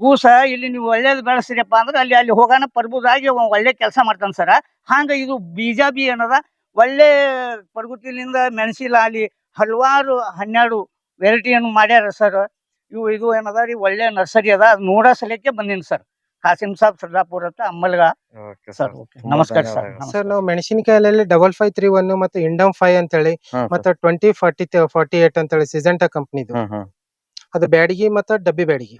ಕೂಸ ಇಲ್ಲಿ ನೀವು ಒಳ್ಳೇದು ಬೆಳೆಸ್ರಿಯಪ್ಪ ಅಂದ್ರೆ ಅಲ್ಲಿ ಅಲ್ಲಿ ಹೋಗಾನ ಪರ್ಬುದಾಗಿ ಒಳ್ಳೆ ಕೆಲಸ ಮಾಡ್ತಾನೆ ಸರ. ಹಂಗ ಇದು ಬೀಜ ಬಿ ಏನದ? ಒಳ್ಳೆ ಪರ್ಗುತಿಲಿಂದ ಮೆಣಸಿಲ್ಲ ಅಲ್ಲಿ ಹಲವಾರು ಹನ್ನೆರಡು ವೆರೈಟಿಯನ್ನು ಮಾಡ್ಯಾರ ಸರ್. ಇವು ಇದು ಏನದ ರೀ ಒಳ್ಳೆ ನರ್ಸರಿ ಅದ. ಅದು ನೋಡೋ ಸಲಕ್ಕೆ ಬಂದೀನಿ ಸರ್. ಕಾಸಿಂ ಸಾಬ್ ಸರ್ದಾಪುರ ಅಂತ ಅಮ್ಮಲ್ಗ. ಸರ್ ನಮಸ್ಕಾರ ಸರ್. ಸರ್ ನಾವು ಮೆಣಸಿನಕಾಯಲ್ಲಿ ಡಬಲ್ ಫೈವ್ ತ್ರೀ ಒನ್ ಮತ್ತೆ ಇಂಡಮ್ ಫೈವ್ ಅಂತ ಹೇಳಿ ಮತ್ತೆ ಟ್ವೆಂಟಿ ಫಾರ್ಟಿ ಫಾರ್ಟಿ ಏಟ್ ಅಂತ ಹೇಳಿ ಸಿಜೆಂಟಾ ಕಂಪ್ನಿದು ಅದು ಬ್ಯಾಡಗಿ ಮತ್ತೆ ಡಬ್ಬಿ ಬ್ಯಾಡಗಿ.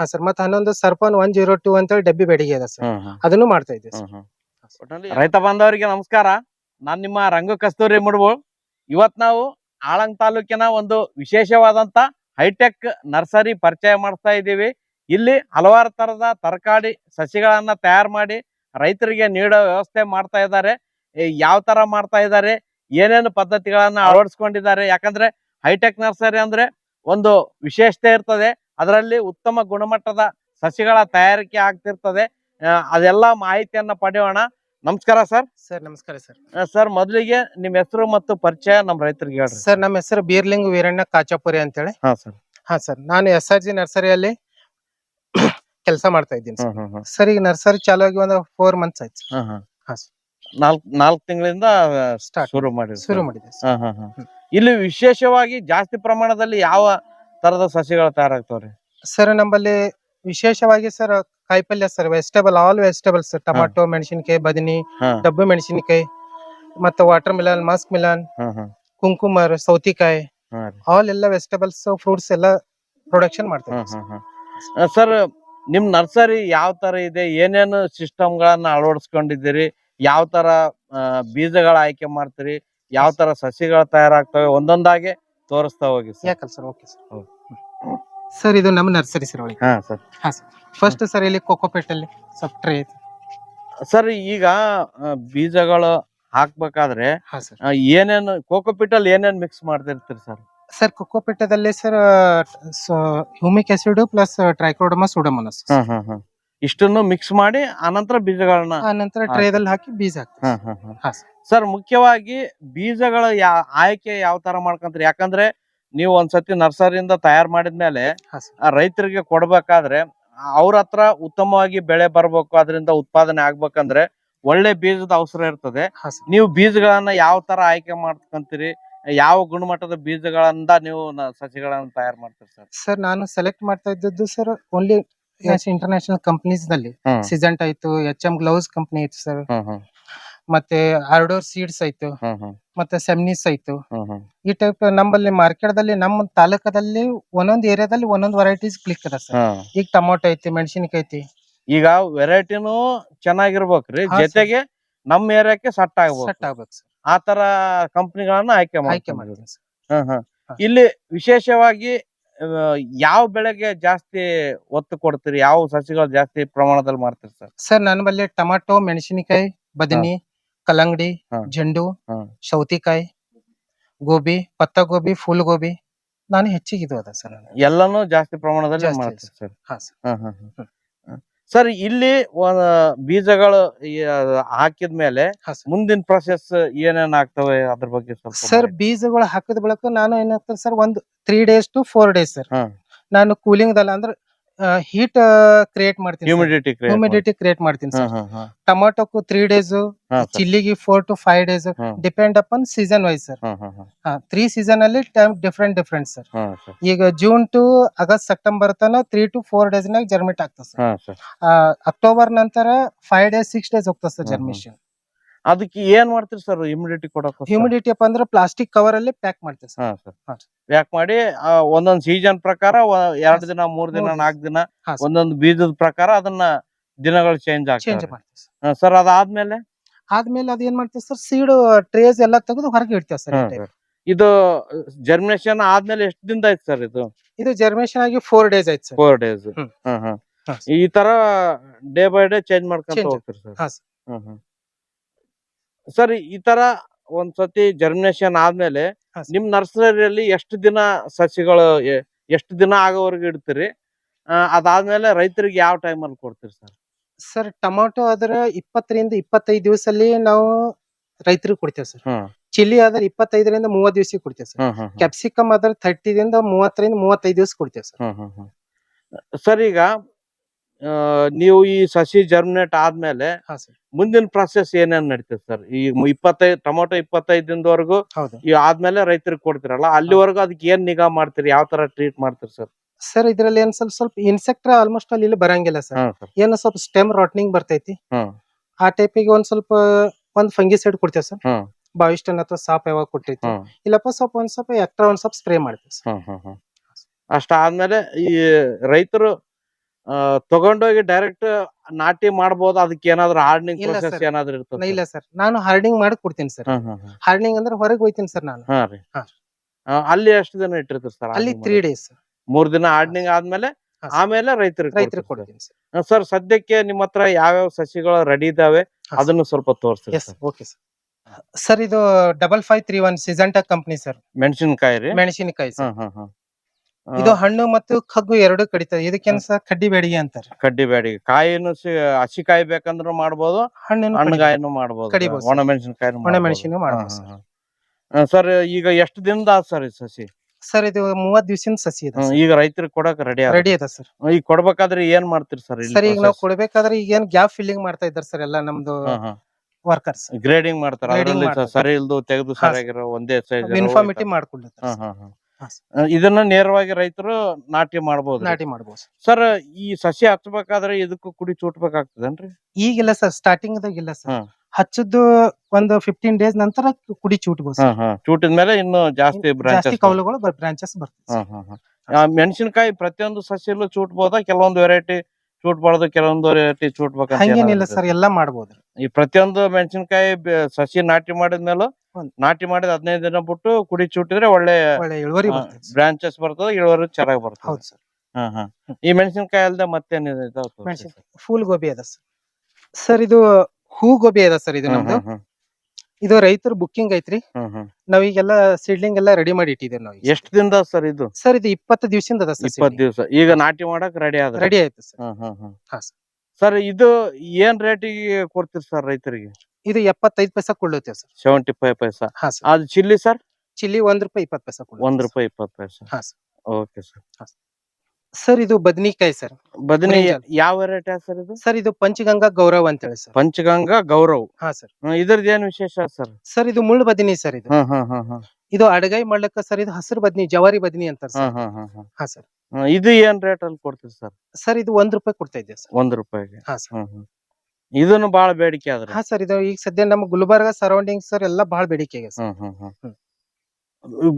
ಹಾ ಸರ್ ಮತ್ತೆ ಹನ್ನೊಂದು ಸರ್ಪನ್ ಒನ್ ಜೀರೋ ಟೂ ಅಂತ ಹೇಳಿ ಡಬ್ಬಿ ಬೇಡಿಗೆ ಅದ ಸರ್. ಅದನ್ನು ಮಾಡ್ತಾ ಇದ್ದೆ ಸರ್. ರೈತ ಬಾಂಧವರಿಗೆ ನಮಸ್ಕಾರ. ನಾನ್ ನಿಮ್ಮ ರಂಗ ಕಸ್ತೂರಿ ಮುಡ್ಬೋಳ್ ಇವತ್ ನಾವು ಆಳಂಗ್ ತಾಲೂಕಿನ ಒಂದು ವಿಶೇಷವಾದಂತ ಹೈಟೆಕ್ ನರ್ಸರಿ ಪರಿಚಯ ಮಾಡಿಸ್ತಾ ಇದ್ದೀವಿ. ಇಲ್ಲಿ ಹಲವಾರು ತರದ ತರಕಾರಿ ಸಸಿಗಳನ್ನ ತಯಾರು ಮಾಡಿ ರೈತರಿಗೆ ನೀಡೋ ವ್ಯವಸ್ಥೆ ಮಾಡ್ತಾ ಇದ್ದಾರೆ. ಯಾವ ತರ ಮಾಡ್ತಾ ಇದ್ದಾರೆ? ಏನೇನು ಪದ್ಧತಿಗಳನ್ನ ಅಳವಡಿಸ್ಕೊಂಡಿದ್ದಾರೆ? ಯಾಕಂದ್ರೆ ಹೈಟೆಕ್ ನರ್ಸರಿ ಅಂದ್ರೆ ಒಂದು ವಿಶೇಷತೆ ಇರ್ತದೆ. ಅದರಲ್ಲಿ ಉತ್ತಮ ಗುಣಮಟ್ಟದ ಸಸಿಗಳ ತಯಾರಿಕೆ ಆಗ್ತಿರ್ತದೆ. ಅದೆಲ್ಲ ಮಾಹಿತಿಯನ್ನ ಪಡೆಯೋಣ. ನಮಸ್ಕಾರ ಸರ್. ಸರ್ ನಮಸ್ಕಾರ ಸರ್. ಸರ್ ಮೊದಲಿಗೆ ನಿಮ್ಮ ಹೆಸರು ಮತ್ತು ಪರಿಚಯ ನಮ್ಮ ರೈತರಿಗೆ ಹೇಳ್ರಿ. ಸರ್ ನಮ್ಮ ಹೆಸರು ಬೀರ್ಲಿಂಗ್ ವೀರಣ್ಣ ಕಾಚಾಪುರಿ ಅಂತ ಹೇಳಿ ಹಾ ಸರ್. ಹಾ ಸರ್. ನಾನು ಎಸ್ ಆರ್ ಜಿ ನರ್ಸರಿಯಲ್ಲಿ ಕೆಲಸ ಮಾಡ್ತಾ ಇದ್ದೀನಿ ಸರ್. ಈಗ ನರ್ಸರಿ ಚಾಲು ಆಗಿ ಒಂದು ಫೋರ್ ಮಂತ್ಸ್ ಆಯ್ತು. ಹಾ ನಾಲ್ಕ್ ನಾಲ್ಕು ತಿಂಗಳಿಂದ ಸ್ಟಾರ್ಟ್ ಶುರು ಮಾಡಿ ಶುರು ಮಾಡಿದೆ ಹಾ ಹಾ ಹಾ ಇಲ್ಲಿ ವಿಶೇಷವಾಗಿ ಜಾಸ್ತಿ ಪ್ರಮಾಣದಲ್ಲಿ ಯಾವ ತರದ ಸಸಿಗಳು ತಯಾರಾಗ್ತಾವ್ರಿ? ಸರ್ ನಮ್ಮಲ್ಲಿ ವಿಶೇಷವಾಗಿ ಸರ್ ಕಾಯಿಪಲ್ಯ sir vegetable all vegetable sir tomato ಮೆಣಸಿನಕಾಯಿ ಬದನಿ ಹಾ. ಡಬ್ಬು ಮೆಣಸಿನಕಾಯಿ ಮತ್ತೆ watermelon muskmelon cucumber ಸೌತಿಕಾಯಿ ಹಾ ರೀ. ಆಲ್ ಎಲ್ಲ ವೆಜಿಟೇಬಲ್ಸ್ ಫ್ರೂಟ್ಸ್ ಎಲ್ಲ ಪ್ರೊಡಕ್ಷನ್ ಮಾಡ್ತೇವೆ ಸರ್ ನಿಮ್ ನರ್ಸರಿ ಯಾವ ತರ ಇದೆ? ಏನೇನು ಸಿಸ್ಟಮ್ ಗಳನ್ನ ಅಳವಡಿಸ್ಕೊಂಡಿದ್ದೀರಿ? ಯಾವ ತರ ಆ, ಬೀಜಗಳ ಆಯ್ಕೆ ಮಾಡ್ತೀರಿ? ಯಾವ ತರ ಸಸಿಗಳು ತಯಾರಾಗ್ತವೆ ಒಂದೊಂದಾಗೆ ತೋರಿಸ್ತಾ ಹೋಗಿ ಸರ್. ಯಾಕಲ್ಲ ಸರ್? Okay sir. ಹೌದು. ಸರ್ ಇದು ನಮ್ಮ ನರ್ಸರಿ ಸರ್ ಒಳಗೆ ಹಾ ಸರ್. ಹಾ ಸರ್. ಫಸ್ಟ್ ಸರ್ ಇಲ್ಲಿ ಕೋಕೋಪೇಟ್ ಅಲ್ಲಿ ಸ್ವಲ್ಪ ಟ್ರೇ ಐತೆ ಸರ್ ಈಗ ಆ, ಬೀಜಗಳು ಹಾಕ್ಬೇಕಾದ್ರೆ ಹಾ ಸರ್. ಆ, ಏನೇನು ಏನೇನ್ ಮಿಕ್ಸ್ ಮಾಡ್ತಿರ್ತೀರಿ sir? Sir ಕೋಕೋಪೇಟದಲ್ಲಿ sir humic acid plus trichoderma ಉಡಮನಸ್ ಹಾ ಹಾ ಹ್ಮ್ ಇಷ್ಟನ್ನು ಮಿಕ್ಸ್ ಮಾಡಿ ಆನಂತರ ಬೀಜಗಳನ್ನ ಆನಂತರ ನಂತರ ಟ್ರೇದಲ್ಲಿ ಹಾಕಿ ಬೀಜ ಹಾಕ್ತೀವಿ. ಹಾ ಸರ್. ಸರ್ ಮುಖ್ಯವಾಗಿ ಬೀಜಗಳ ಯಾ ಆಯ್ಕೆ ಯಾವ ತರ ಮಾಡ್ಕೊಂತೀರಿ? ಯಾಕಂದ್ರೆ ನೀವು ಒಂದ್ಸತಿ ನರ್ಸರಿಯಿಂದ ತಯಾರು ಮಾಡಿದ್ಮೇಲೆ ಹಾ ಸರ್. ಆ ರೈತರಿಗೆ ಕೊಡ್ಬೇಕಾದ್ರೆ ಅವ್ರ ಹತ್ರ ಉತ್ತಮವಾಗಿ ಬೆಳೆ ಬರ್ಬೇಕು ಅದರಿಂದ ಉತ್ಪಾದನೆ ಆಗ್ಬೇಕಂದ್ರೆ ಒಳ್ಳೆ ಬೀಜದ ಅವಸರ ಇರ್ತದೆ. ಹಾ ಸರ್. ನೀವು ಬೀಜಗಳನ್ನ ಯಾವ ತರ ಆಯ್ಕೆ ಮಾಡ್ಕೊಂತೀರಿ? ಯಾವ ಗುಣಮಟ್ಟದ ಬೀಜಗಳಿಂದ ನೀವು ನ- ಸಸಿಗಳನ್ನ ತಯಾರು ಮಾಡ್ತೀರಿ ಸರ್? ಸರ್ ನಾನು ಸೆಲೆಕ್ಟ್ ಮಾಡ್ತಾ ಇದ್ದದ್ದು ಸರ್ ಓನ್ಲಿ ಇಂಟರ್ನ್ಯಾಷನಲ್ ಕಂಪನೀಸ್ನಲ್ಲಿ. ಹ್ಮ್. ಸಿಜೆಂಟ್ ಆಯ್ತು ಎಚ್ ಎಂ ಗ್ಲೌಸ್ ಕಂಪನಿ ಐತು ಸರ್ ಹ್ಮ್ ಹ್ಮ್. ಮತ್ತೆ ಆರ್ಡೋರ್ ಸೀಡ್ಸ್ ಆಯ್ತು. ಹ್ಮ್ ಹ್ಮ್. ಮತ್ತೆ ಸೆಮ್ನಿಸ್ ಆಯ್ತು. ಹ್ಮ್ ಹ್ಮ್. ಈ ಟೈಪ್ ನಮ್ಮಲ್ಲಿ ಮಾರ್ಕೆಟ್ ದಲ್ಲಿ ನಮ್ಮ ತಾಲೂಕದಲ್ಲಿ ಒಂದೊಂದ್ ಏರಿಯಾದಲ್ಲಿ ಒಂದೊಂದ್ ವೆರೈಟೀಸ್ ಕ್ಲಿಕ್ ಅದ ಸರ್ ಹ್ಮ್. ಈಗ ಟೊಮೊಟೊ ಐತಿ ಮೆಣಸಿನಕಾಯಿ ಐತಿ. ಈಗ ವೆರೈಟಿನು ಚೆನ್ನಾಗಿರ್ಬೇಕ್ರಿ. ಹಾ, sir. ಜೊತೆಗೆ ನಮ್ಮ ಏರಿಯಾಕ್ಕೆ ಸೆಟ್ ಆಗ್ಬೇಕು. ಸೆಟ್ ಆಗ್ಬೇಕು ಸರ್ ಆ ತರ ಕಂಪನಿಗಳನ್ನ ಆಯ್ಕೆ ಆಯ್ಕೆ ಮಾಡಿದ್ರಿ ಮಾಡ್ತೀನಿ ಸರ್ ಹ್ಮ್ ಹ್ಮ್. ಹಾ. ಇಲ್ಲಿ ವಿಶೇಷವಾಗಿ ಯಾವ ಬೆಳೆಗೆ ಜಾಸ್ತಿ ಒತ್ತು ಕೊಡ್ತೀರಿ ಯಾವ ಸಸಿಗಳು ಜಾಸ್ತಿ ಪ್ರಮಾಣದಲ್ಲಿ ಮಾಡ್ತೀರಿ ಸರ್ ಸರ್ ನನ್ನ ಬಲ್ಲಿ ಟೊಮಾಟೊ ಮೆಣಸಿನಕಾಯಿ ಬದನಿ ಕಲ್ಲಂಗಡಿ ಹಾ. ಜಂಡು ಹಾ. ಸೌತಿಕಾಯಿ ಗೋಬಿ ಪತ್ತ ಗೋಬಿ ಫುಲ್ ಗೋಬಿ ನಾನು ಹೆಚ್ಚಿಗೆ ಇದು ಅದ ಸರ್ ನನಗೆ. ಎಲ್ಲಾನು ಜಾಸ್ತಿ ಪ್ರಮಾಣದಲ್ಲಿ ಜಾಸ್ತಿ ಮಾಡ್ತೀರಿ ಸರ್ ಹಾ ಸರ್ ಹಾ ಹಾ ಹ್ಮ್. ಸರ್ ಇಲ್ಲಿ ಬೀಜಗಳು ಹಾಕಿದ ಮೇಲೆ ಹಾಕಿದ್ಮೇಲೆ ಮುಂದಿನ ಪ್ರೊಸೆಸ್ ಏನೇನ್ ಆಗ್ತವೆ ಅದ್ರ ಬಗ್ಗೆ ಸ್ವಲ್ಪ ಸರ್ ಬೀಜಗಳು ಹಾಕಿದ ಬಳಿಕ ನಾನು ಏನಾಗ್ತದೆ ಸರ್ ಒಂದು three days to four days sir. ನಾನು ಕೂಲಿಂಗ್ ದಲ್ಲ ಅಂದ್ರೆ ಹೀಟ್ ಕ್ರಿಯೇಟ್ ಮಾಡ್ತೀನಿ ಹ್ಯೂಮಿಡಿಟಿ ಹ್ಯೂಮಿಡಿಟಿ ಕ್ರಿಯೇಟ್ ಮಾಡ್ತೀನಿ ಮಾಡಿ. ಸರ್ ಹ್ಮ್. Three days ಚಿಲ್ಲಿಗೆ four to five days. Depend upon season wise sir. Three season ಅಲ್ಲಿ ಟೈಮ್ ಡಿಫ್ರೆಂಟ್ ಡಿಫ್ರೆಂಟ್ ಸರ್ ಈಗ ಜೂನ್ ಟು ಆಗಸ್ಟ್ ಸೆಪ್ಟೆಂಬರ್ ತನ ತ್ರೀ ಟು ಫೋರ್ ಡೇಸ್ ನಾಗ ಜರ್ಮಿಟ್ ಆಗ್ತದೆ sir October ನಂತರ five days six days ಹೋಗ್ತದೆ sir. Germination ಅದಕ್ಕೆ ಏನ್ ಮಾಡ್ತೀರಿ ಸರ್ ಹ್ಯೂಮಿಡಿಟಿ ಕೊಡಕ್ ಹ್ಯೂಮಿಡಿಟಿ ಅಪ್ಪ ಅಂದ್ರೆ ಪ್ಲಾಸ್ಟಿಕ್ ಕವರ್ ಅಲ್ಲಿ ಪ್ಯಾಕ್ ಮಾಡ್ತೇವೆ ಸರ್ ಪ್ಯಾಕ್ ಮಾಡಿ ಒಂದೊಂದ್ ಸೀಸನ್ ಪ್ರಕಾರ ಎರಡ್ ದಿನ ಮೂರ್ ದಿನ. ನಾಲ್ಕ್ ದಿನ ಒಂದೊಂದ್ ಬೀಜದ ಪ್ರಕಾರ ಅದನ್ನ ದಿನಗಳು ಚೇಂಜ್ ಚೇಂಜ್ ಸರ್ ಅದಾದ್ಮೇಲೆ? ಆದ್ಮೇಲೆ ಅದ್ ಏನ್ ಮಾಡ್ತೇವೆ ಸರ್ ಸೀಡ್ ಟ್ರೇಸ್ ಎಲ್ಲ ತೆಗೆದು ಹೊರಗೆ ಇಡ್ತೇವೆ ಸರ್ ಇದು ಜರ್ಮಿನೇಷನ್ ಆದ್ಮೇಲೆ ಎಷ್ಟು ದಿನ ಆಯ್ತು ಸರ್ ಇದು? ಇದು ಜರ್ಮಿನೇಷನ್ ಆಗಿ ಫೋರ್ ಡೇಸ್ ಆಯ್ತು ಸರ್ ಫೋರ್ ಡೇಸ್ ಈ ತರ ಡೇ ಬೈ ಡೇ ಚೇಂಜ್ ಮಾಡ್ಕೊಂತ Change. ಹೋಗ್ತೀರಿ ಸರ್ ಹ್ಮ್ ಹ್ಮ್. ಸರ್ ಈ ತರ ಒಂದ್ಸತಿ ಜರ್ಮಿನೇಷನ್ ಆದ್ಮೇಲೆ ಹಾ. ನಿಮ್ ನರ್ಸರಿಯಲ್ಲಿ ಎಷ್ಟು ದಿನ ಸಸಿಗಳು ಎ- ಎಷ್ಟು ದಿನ ಆಗೋವರೆಗೂ ಇಡ್ತೀರಿ ಆ, ಅದಾದ್ಮೇಲೆ ರೈತರಿಗೆ ಯಾವ ಟೈಮ್ ಅಲ್ಲಿ ಕೊಡ್ತೀರಿ ಸರ್ ಸರ್ ಟೊಮಾಟೊ ಆದ್ರೆ ಇಪ್ಪತ್ತರಿಂದ ಇಪ್ಪತ್ತೈದು ದಿವಸಲ್ಲಿ ನಾವು ರೈತರಿಗೆ ಕೊಡ್ತೇವೆ ಸರ್ ಹ್ಮ್ ಚಿಲ್ಲಿ ಆದ್ರೆ ಇಪ್ಪತ್ತೈದರಿಂದ ಮೂವತ್ತು ದಿವಸ ಕೊಡ್ತೇವೆ ಸರ್ ಹ್ಮ್ ಹ್ಮ್ ಹ್ಮ್. ಕ್ಯಾಪ್ಸಿಕಮ್ ಆದ್ರೆ ಥರ್ಟಿದಿಂದ ಮೂವತ್ತರಿಂದ ಮೂವತ್ತೈದು ದಿವಸ ಕೊಡ್ತೇವೆ ಸರ್ ಹ್ಮ್ ಹ್ಮ್ ಹ್ಮ್. ಸರ್ ಈಗ ನೀವು ಈ ಸಸಿ ಜರ್ಮಿನೇಟ್ ಆದ್ಮೇಲೆ ಮುಂದಿನ ಪ್ರಾಸೆಸ್ ಏನೇನ್ ನಡೀತದೆ ಸರ್? ಈ ಇಪ್ಪತ್ತೈದು ಟೊಮೊಟೊ ಇಪ್ಪತ್ತೈದು ದಿನದವರೆಗೂ ಈ ಆದ್ಮೇಲೆ ರೈತರಿಗೆ ಕೊಡ್ತಿರಲ್ಲ ಅಲ್ಲಿವರೆಗೂ ಅದಕ್ಕೆ ಏನ್ ನಿಗಾ ಮಾಡ್ತೀರಿ? ಯಾವ ತರ ಟ್ರೀಟ್ ಮಾಡ್ತೀರಿ ಸರ್? ಸರ್ ಇದ್ರಲ್ಲಿ ಏನ್ ಸ್ವಲ್ಪ ಸ್ವಲ್ಪ ಇನ್ಸೆಕ್ಟ್ ಆಲ್ಮೋಸ್ಟ್ ಅಲ್ಲಿ ಬರಂಗಿಲ್ಲ ಸರ್. ಏನ ಸ್ವಲ್ಪ ಸ್ಟೆಮ್ ರಾಟ್ನಿಂಗ್ ಬರ್ತೈತಿ. ಆ ಟೈಪಿಗೆ ಒಂದ್ ಸ್ವಲ್ಪ ಒಂದ್ ಫಂಗಿಸೈಡ್ ಕೊಡ್ತೇವೆ ಸರ್. ಬಾವಿಸ್ಟನ್ ಅಥವಾ ಸಾಪ್ ಯಾವಾಗ ಕೊಟ್ಟೈತಿ ಇಲ್ಲಪ್ಪ ಸ್ವಲ್ಪ ಒಂದ್ ಸ್ವಲ್ಪ ಎಕ್ಟ್ರಾ ಒಂದ್ ಸ್ವಲ್ಪ ಸ್ಪ್ರೇ ಮಾಡ್ತೇವೆ ಸರ್. ಅಷ್ಟಾದ್ಮೇಲೆ ಈ ರೈತರು ತಗೊಂಡೋಗಿ ಡೈರೆಕ್ಟ್ ನಾಟಿ ಮಾಡಬಹುದು ಅದಕ್ಕೆ ಏನಾದ್ರು ಹಾರ್ಡನಿಂಗ್ ಇಲ್ಲ ಪ್ರೊಸೆಸ್ sir. ಏನಾದ್ರು ಇರ್ತದೆ ಇಲ್ಲ ಸರ್. ನಾನು ಹಾರ್ಡಿಂಗ್ ಮಾಡಿ ಕೊಡ್ತೀನಿ ಸರ್. ಹಾರ್ಡಿಂಗ್ ಅಂದ್ರೆ ಹೊರಗೆ ಹೋಯ್ತೀನಿ ಸರ್ ನಾನು. ಹಾ ಅಲ್ಲಿ ಎಷ್ಟು ದಿನ ಇಟ್ಟಿರ್ತೀರಿ ಸರ್ ಅಲ್ಲಿ ತ್ರೀ ಡೇಸ್ ಮೂರ್ ದಿನ ಹಾರ್ಡಿಂಗ್ ಆದ್ಮೇಲೆ ಹಾ, sir. ಆಮೇಲೆ ರೈತರಿಗೆ ರೈತರಿಗೆ ಕೊಡ್ತೀನಿ ಸರ್. ಸರ್ ಸದ್ಯಕ್ಕೆ ನಿಮ್ಮ ಹತ್ರ ಯಾವ್ಯಾವ ಸಸಿಗಳು ರೆಡಿ ಇದಾವೆ ಹಾ, ಅದನ್ನು ಸ್ವಲ್ಪ ತೋರಿಸ್ರಿ ಎಸ್ ಓಕೆ ಸರ್ ಸರ್ ಇದು double five three one Syngenta company sir ಮೆಣಸಿನಕಾಯಿ ರೀ? ಮೆಣಸಿನಕಾಯಿ ಸರ್ ಹ್ಮ್ ಹ್ಮ್ ಇದು ಹಣ್ಣು ಮತ್ತು ಕಗ್ಗು ಎರಡು ಕಡಿತದೆ ಇದಕ್ಕೇನ್ ಸರ್? ಕಡ್ಡಿ ಬೇಡಿಗೆ ಅಂತಾರೆ. ಕಡ್ಡಿ ಬೇಡಿಗೆ ಕಾಯಿನು ಹಸಿ ಕಾಯಿ ಬೇಕಂದ್ರೂ ಮಾಡ್ಬೋದು. ಹಣ್ಣಿನ. ಹಣ್ಣುಗಾಯಿನು ಮಾಡ್ಬೋದು. ಕಡಿಬೋದು ಒಣ ಮೆಣಸಿನಕಾಯಿ ಒಣ ಮೆಣಸಿನೂ ಮಾಡ್ಬೋದು ಸರ್. ಈಗ ಎಷ್ಟು ದಿನದ ಸರ್ ಈ ಸಸಿ? ಸರ್ ಇದು ಮೂವತ್ ದಿವಸಿನ ಸಸಿ ಇದೆ ಈಗ ರೈತರಿಗೆ ಕೊಡಕ್ ರೆಡಿ ರೆಡಿ ಇದೆ ಸರ್. ಈಗ ಕೊಡ್ಬೇಕಾದ್ರೆ ಏನ್ ಮಾಡ್ತೀರಿ ಸರ್ ಸರ್ ಈಗ ನಾವು ಕೊಡ್ಬೇಕಾದ್ರೆ ಈಗ ಏನ್ ಗ್ಯಾಪ್ ಫಿಲ್ಲಿಂಗ್ ಮಾಡ್ತಾ ಇದ್ದಾರೆ ಸರ್ ಎಲ್ಲ ನಮ್ದು ವರ್ಕರ್ಸ್ ಗ್ರೇಡಿಂಗ್ ಮಾಡ್ತಾರ. ಸರಿ ಇಲ್ದು ತೆಗೆದು ಸರಿಯಾಗಿರೋ ಒಂದೇ ಸೈಜ್ ಇನ್ಫಾರ್ಮಿಟಿ ಆ, ಇದನ್ನ ನೇರವಾಗಿ ರೈತರು ನಾಟಿ ಮಾಡಬಹುದು ನಾಟಿ ಮಾಡಬಹುದು ಸರ್. ಈ ಸಸಿ ಹಚ್ಚಬೇಕಾದ್ರೆ ಇದಕ್ಕೂ ಕುಡಿ ಚೂಟ್ಬೇಕಾಗ್ತದೇನ್ರಿ? ಈಗಿಲ್ಲ ಸರ್ ಸ್ಟಾರ್ಟಿಂಗ್ ಇಲ್ಲ ಸರ್. ಹಚ್ಚದ್ದು ಒಂದು ಫಿಫ್ಟೀನ್ ಡೇಸ್ ನಂತರ ಕುಡಿ ಚೂಟ್ಬೋದು ಚೂಟಿದ ಮೇಲೆ ಇನ್ನು ಜಾಸ್ತಿ ಜಾಸ್ತಿ ಕೌಲುಗಳು ಬ್ರಾಂಚಸ್ ಬರ್ತದೆ. ಮೆಣಸಿನಕಾಯಿ ಪ್ರತಿಯೊಂದು ಸಸಿಯಲ್ಲೂ ಚೂಟ್ಬೋದಾ? ಕೆಲವೊಂದು ವೆರೈಟಿ ಚೂಟ್ಬಾರ್ದು ಕೆಲವೊಂದು ರೇಟ್ ಚೂಟ್ಬೇಕಂತ ಹಂಗೇನಿಲ್ಲ ಸರ್ ಎಲ್ಲಾ ಮಾಡ್ಬೋದು. ಈ ಪ್ರತಿಯೊಂದು ಮೆಣಸಿನಕಾಯಿ ಸಸಿ ನಾಟಿ ಮಾಡಿದ್ಮೇಲೆ ಮೇಲೆ ನಾಟಿ ಮಾಡಿದ ಹದಿನೈದು ದಿನ ಬಿಟ್ಟು ಕುಡಿ ಚೂಟಿದ್ರೆ ಒಳ್ಳೆ ಒಳ್ಳೆ ಇಳುವರಿ. ಬ್ರಾಂಚಸ್ ಬರ್ತದೆ ಇಳುವರಿ ಚೆನ್ನಾಗಿ ಬರ್ತದೆ. ಹೌದು ಸರ್. ಹಾ, ಹಾ. ಈ ಮೆಣಸಿನಕಾಯಿ ಅಲ್ಲದೆ ಮತ್ತೇನಿದೆ ಫೂಲ್ ಗೋಬಿ ಅದ ಸರ್. ಸರ್ ಇದು ಹೂ ಗೋಬಿ ಅದ ಸರ್ ಇದು ನಮ್ದು. ಇದು ರೈತರ ಬುಕ್ಕಿಂಗ್ ಐತ್ರಿ. ನಾವೀಗೆಲ್ಲ ಸೀಡ್ಲಿಂಗ್ ಎಲ್ಲ ರೆಡಿ ಮಾಡಿ ಇಟ್ಟಿದ್ದೇವೆ ನಾವು ಎಷ್ಟು ದಿನದ ಸರ್ ಇದು? ಸರ್ ಇದು ಇಪ್ಪತ್ತು ದಿವಸದಿಂದ ಅದ ಸರ್ ಇಪ್ಪತ್ ದಿವಸ. ಈಗ ನಾಟಿ ಮಾಡಕ್ ರೆಡಿ ಆದ್ರೆ? ರೆಡಿ ಆಯ್ತು ಸರ್. ಹಾ, sir. ಸರ್ ಇದು ಏನ್ ರೇಟಿಗೆ ಕೊಡ್ತೀರಿ ಸರ್ ರೈತರಿಗೆ? ಇದು ಎಪ್ಪತ್ತೈದು ಪೈಸಾ ಕೊಳ್ಳುತ್ತೇವೆ ಸರ್. Seventy five paisa. ಹಾ ಸರ್. ಅದು ಚಿಲ್ಲಿ ಸರ್? ಚಿಲ್ಲಿ ಒಂದ್ ರೂಪಾಯಿ ಇಪ್ಪತ್ತು ಪೈಸಾ ಒಂದ್. ರೂಪಾಯಿ ಇಪ್ಪತ್ತು ಪೈಸಾ. ಹಾ ಸರ್. Okay sir. ಸರ್ ಇದು ಬದನಿಕಾಯಿ ಸರ್ ಬದನೆ ಬ್ರಿಂಜಾಲ್. ಯಾವ ವೆರೈಟಿ ಸರ್ ಇದು? ಸರ್ ಇದು ಪಂಚಗಂಗಾ ಗೌರವ್ ಅಂತ ಹೇಳಿ ಸರ್ ಪಂಚಗಂಗಾ ಗೌರವ್. ಹಾ ಸರ್ ಹ್ಮ್, ಇದ್ರದ್ದು ಏನ್ ವಿಶೇಷ ಸರ್ ಸರ್ ಇದು ಮುಳ್ಳು ಬದನಿ ಸರ್ ಇದು. ಹ್ಮ್ ಹ್ಮ್ ಹ್ಮ್ ಹ್ಮ್ ಇದು ಅಡಗೈ ಮಾಡ್ಲಕ್ಕ ಸರ್ ಇದು ಹಸಿರು ಬದನಿ ಜವಾರಿ ಬದನಿ ಅಂತ ಸರ್ ಹ್ಮ್ ಹ್ಮ್ ಹ್ಮ್ ಹಾ. ಸರ್ ಹ್ಮ್, ಇದು ಏನ್ ರೇಟ್ ಅಲ್ಲಿ ಕೊಡ್ತೀರಿ ಸರ್ ಸರ್ ಇದು ಒಂದ್ ರೂಪಾಯಿ ಕೊಡ್ತಾ ಇದ್ದೆ ಸರ್ ಒಂದ್ ರೂಪಾಯಿಗೆ? ಹಾ ಸರ್ ಹ್ಮ್ ಹ್ಮ್. ಇದನ್ನು ಬಾಳ ಬೇಡಿಕೆ ಆದ್ರೆ? ಹಾ ಸರ್ ಇದು ಈಗ ಸದ್ಯ ನಮ್ಮ ಗುಲ್ಬರ್ಗ ಸರೌಂಡಿಂಗ್ ಸರ್ ಎಲ್ಲ ಬಹಳ ಬೇಡಿಕೆ ಇದೆ ಸರ್ ಹ್ಮ್ ಹ್ಮ್ ಹ್ಮ್. ಹ್ಮ್. ಈ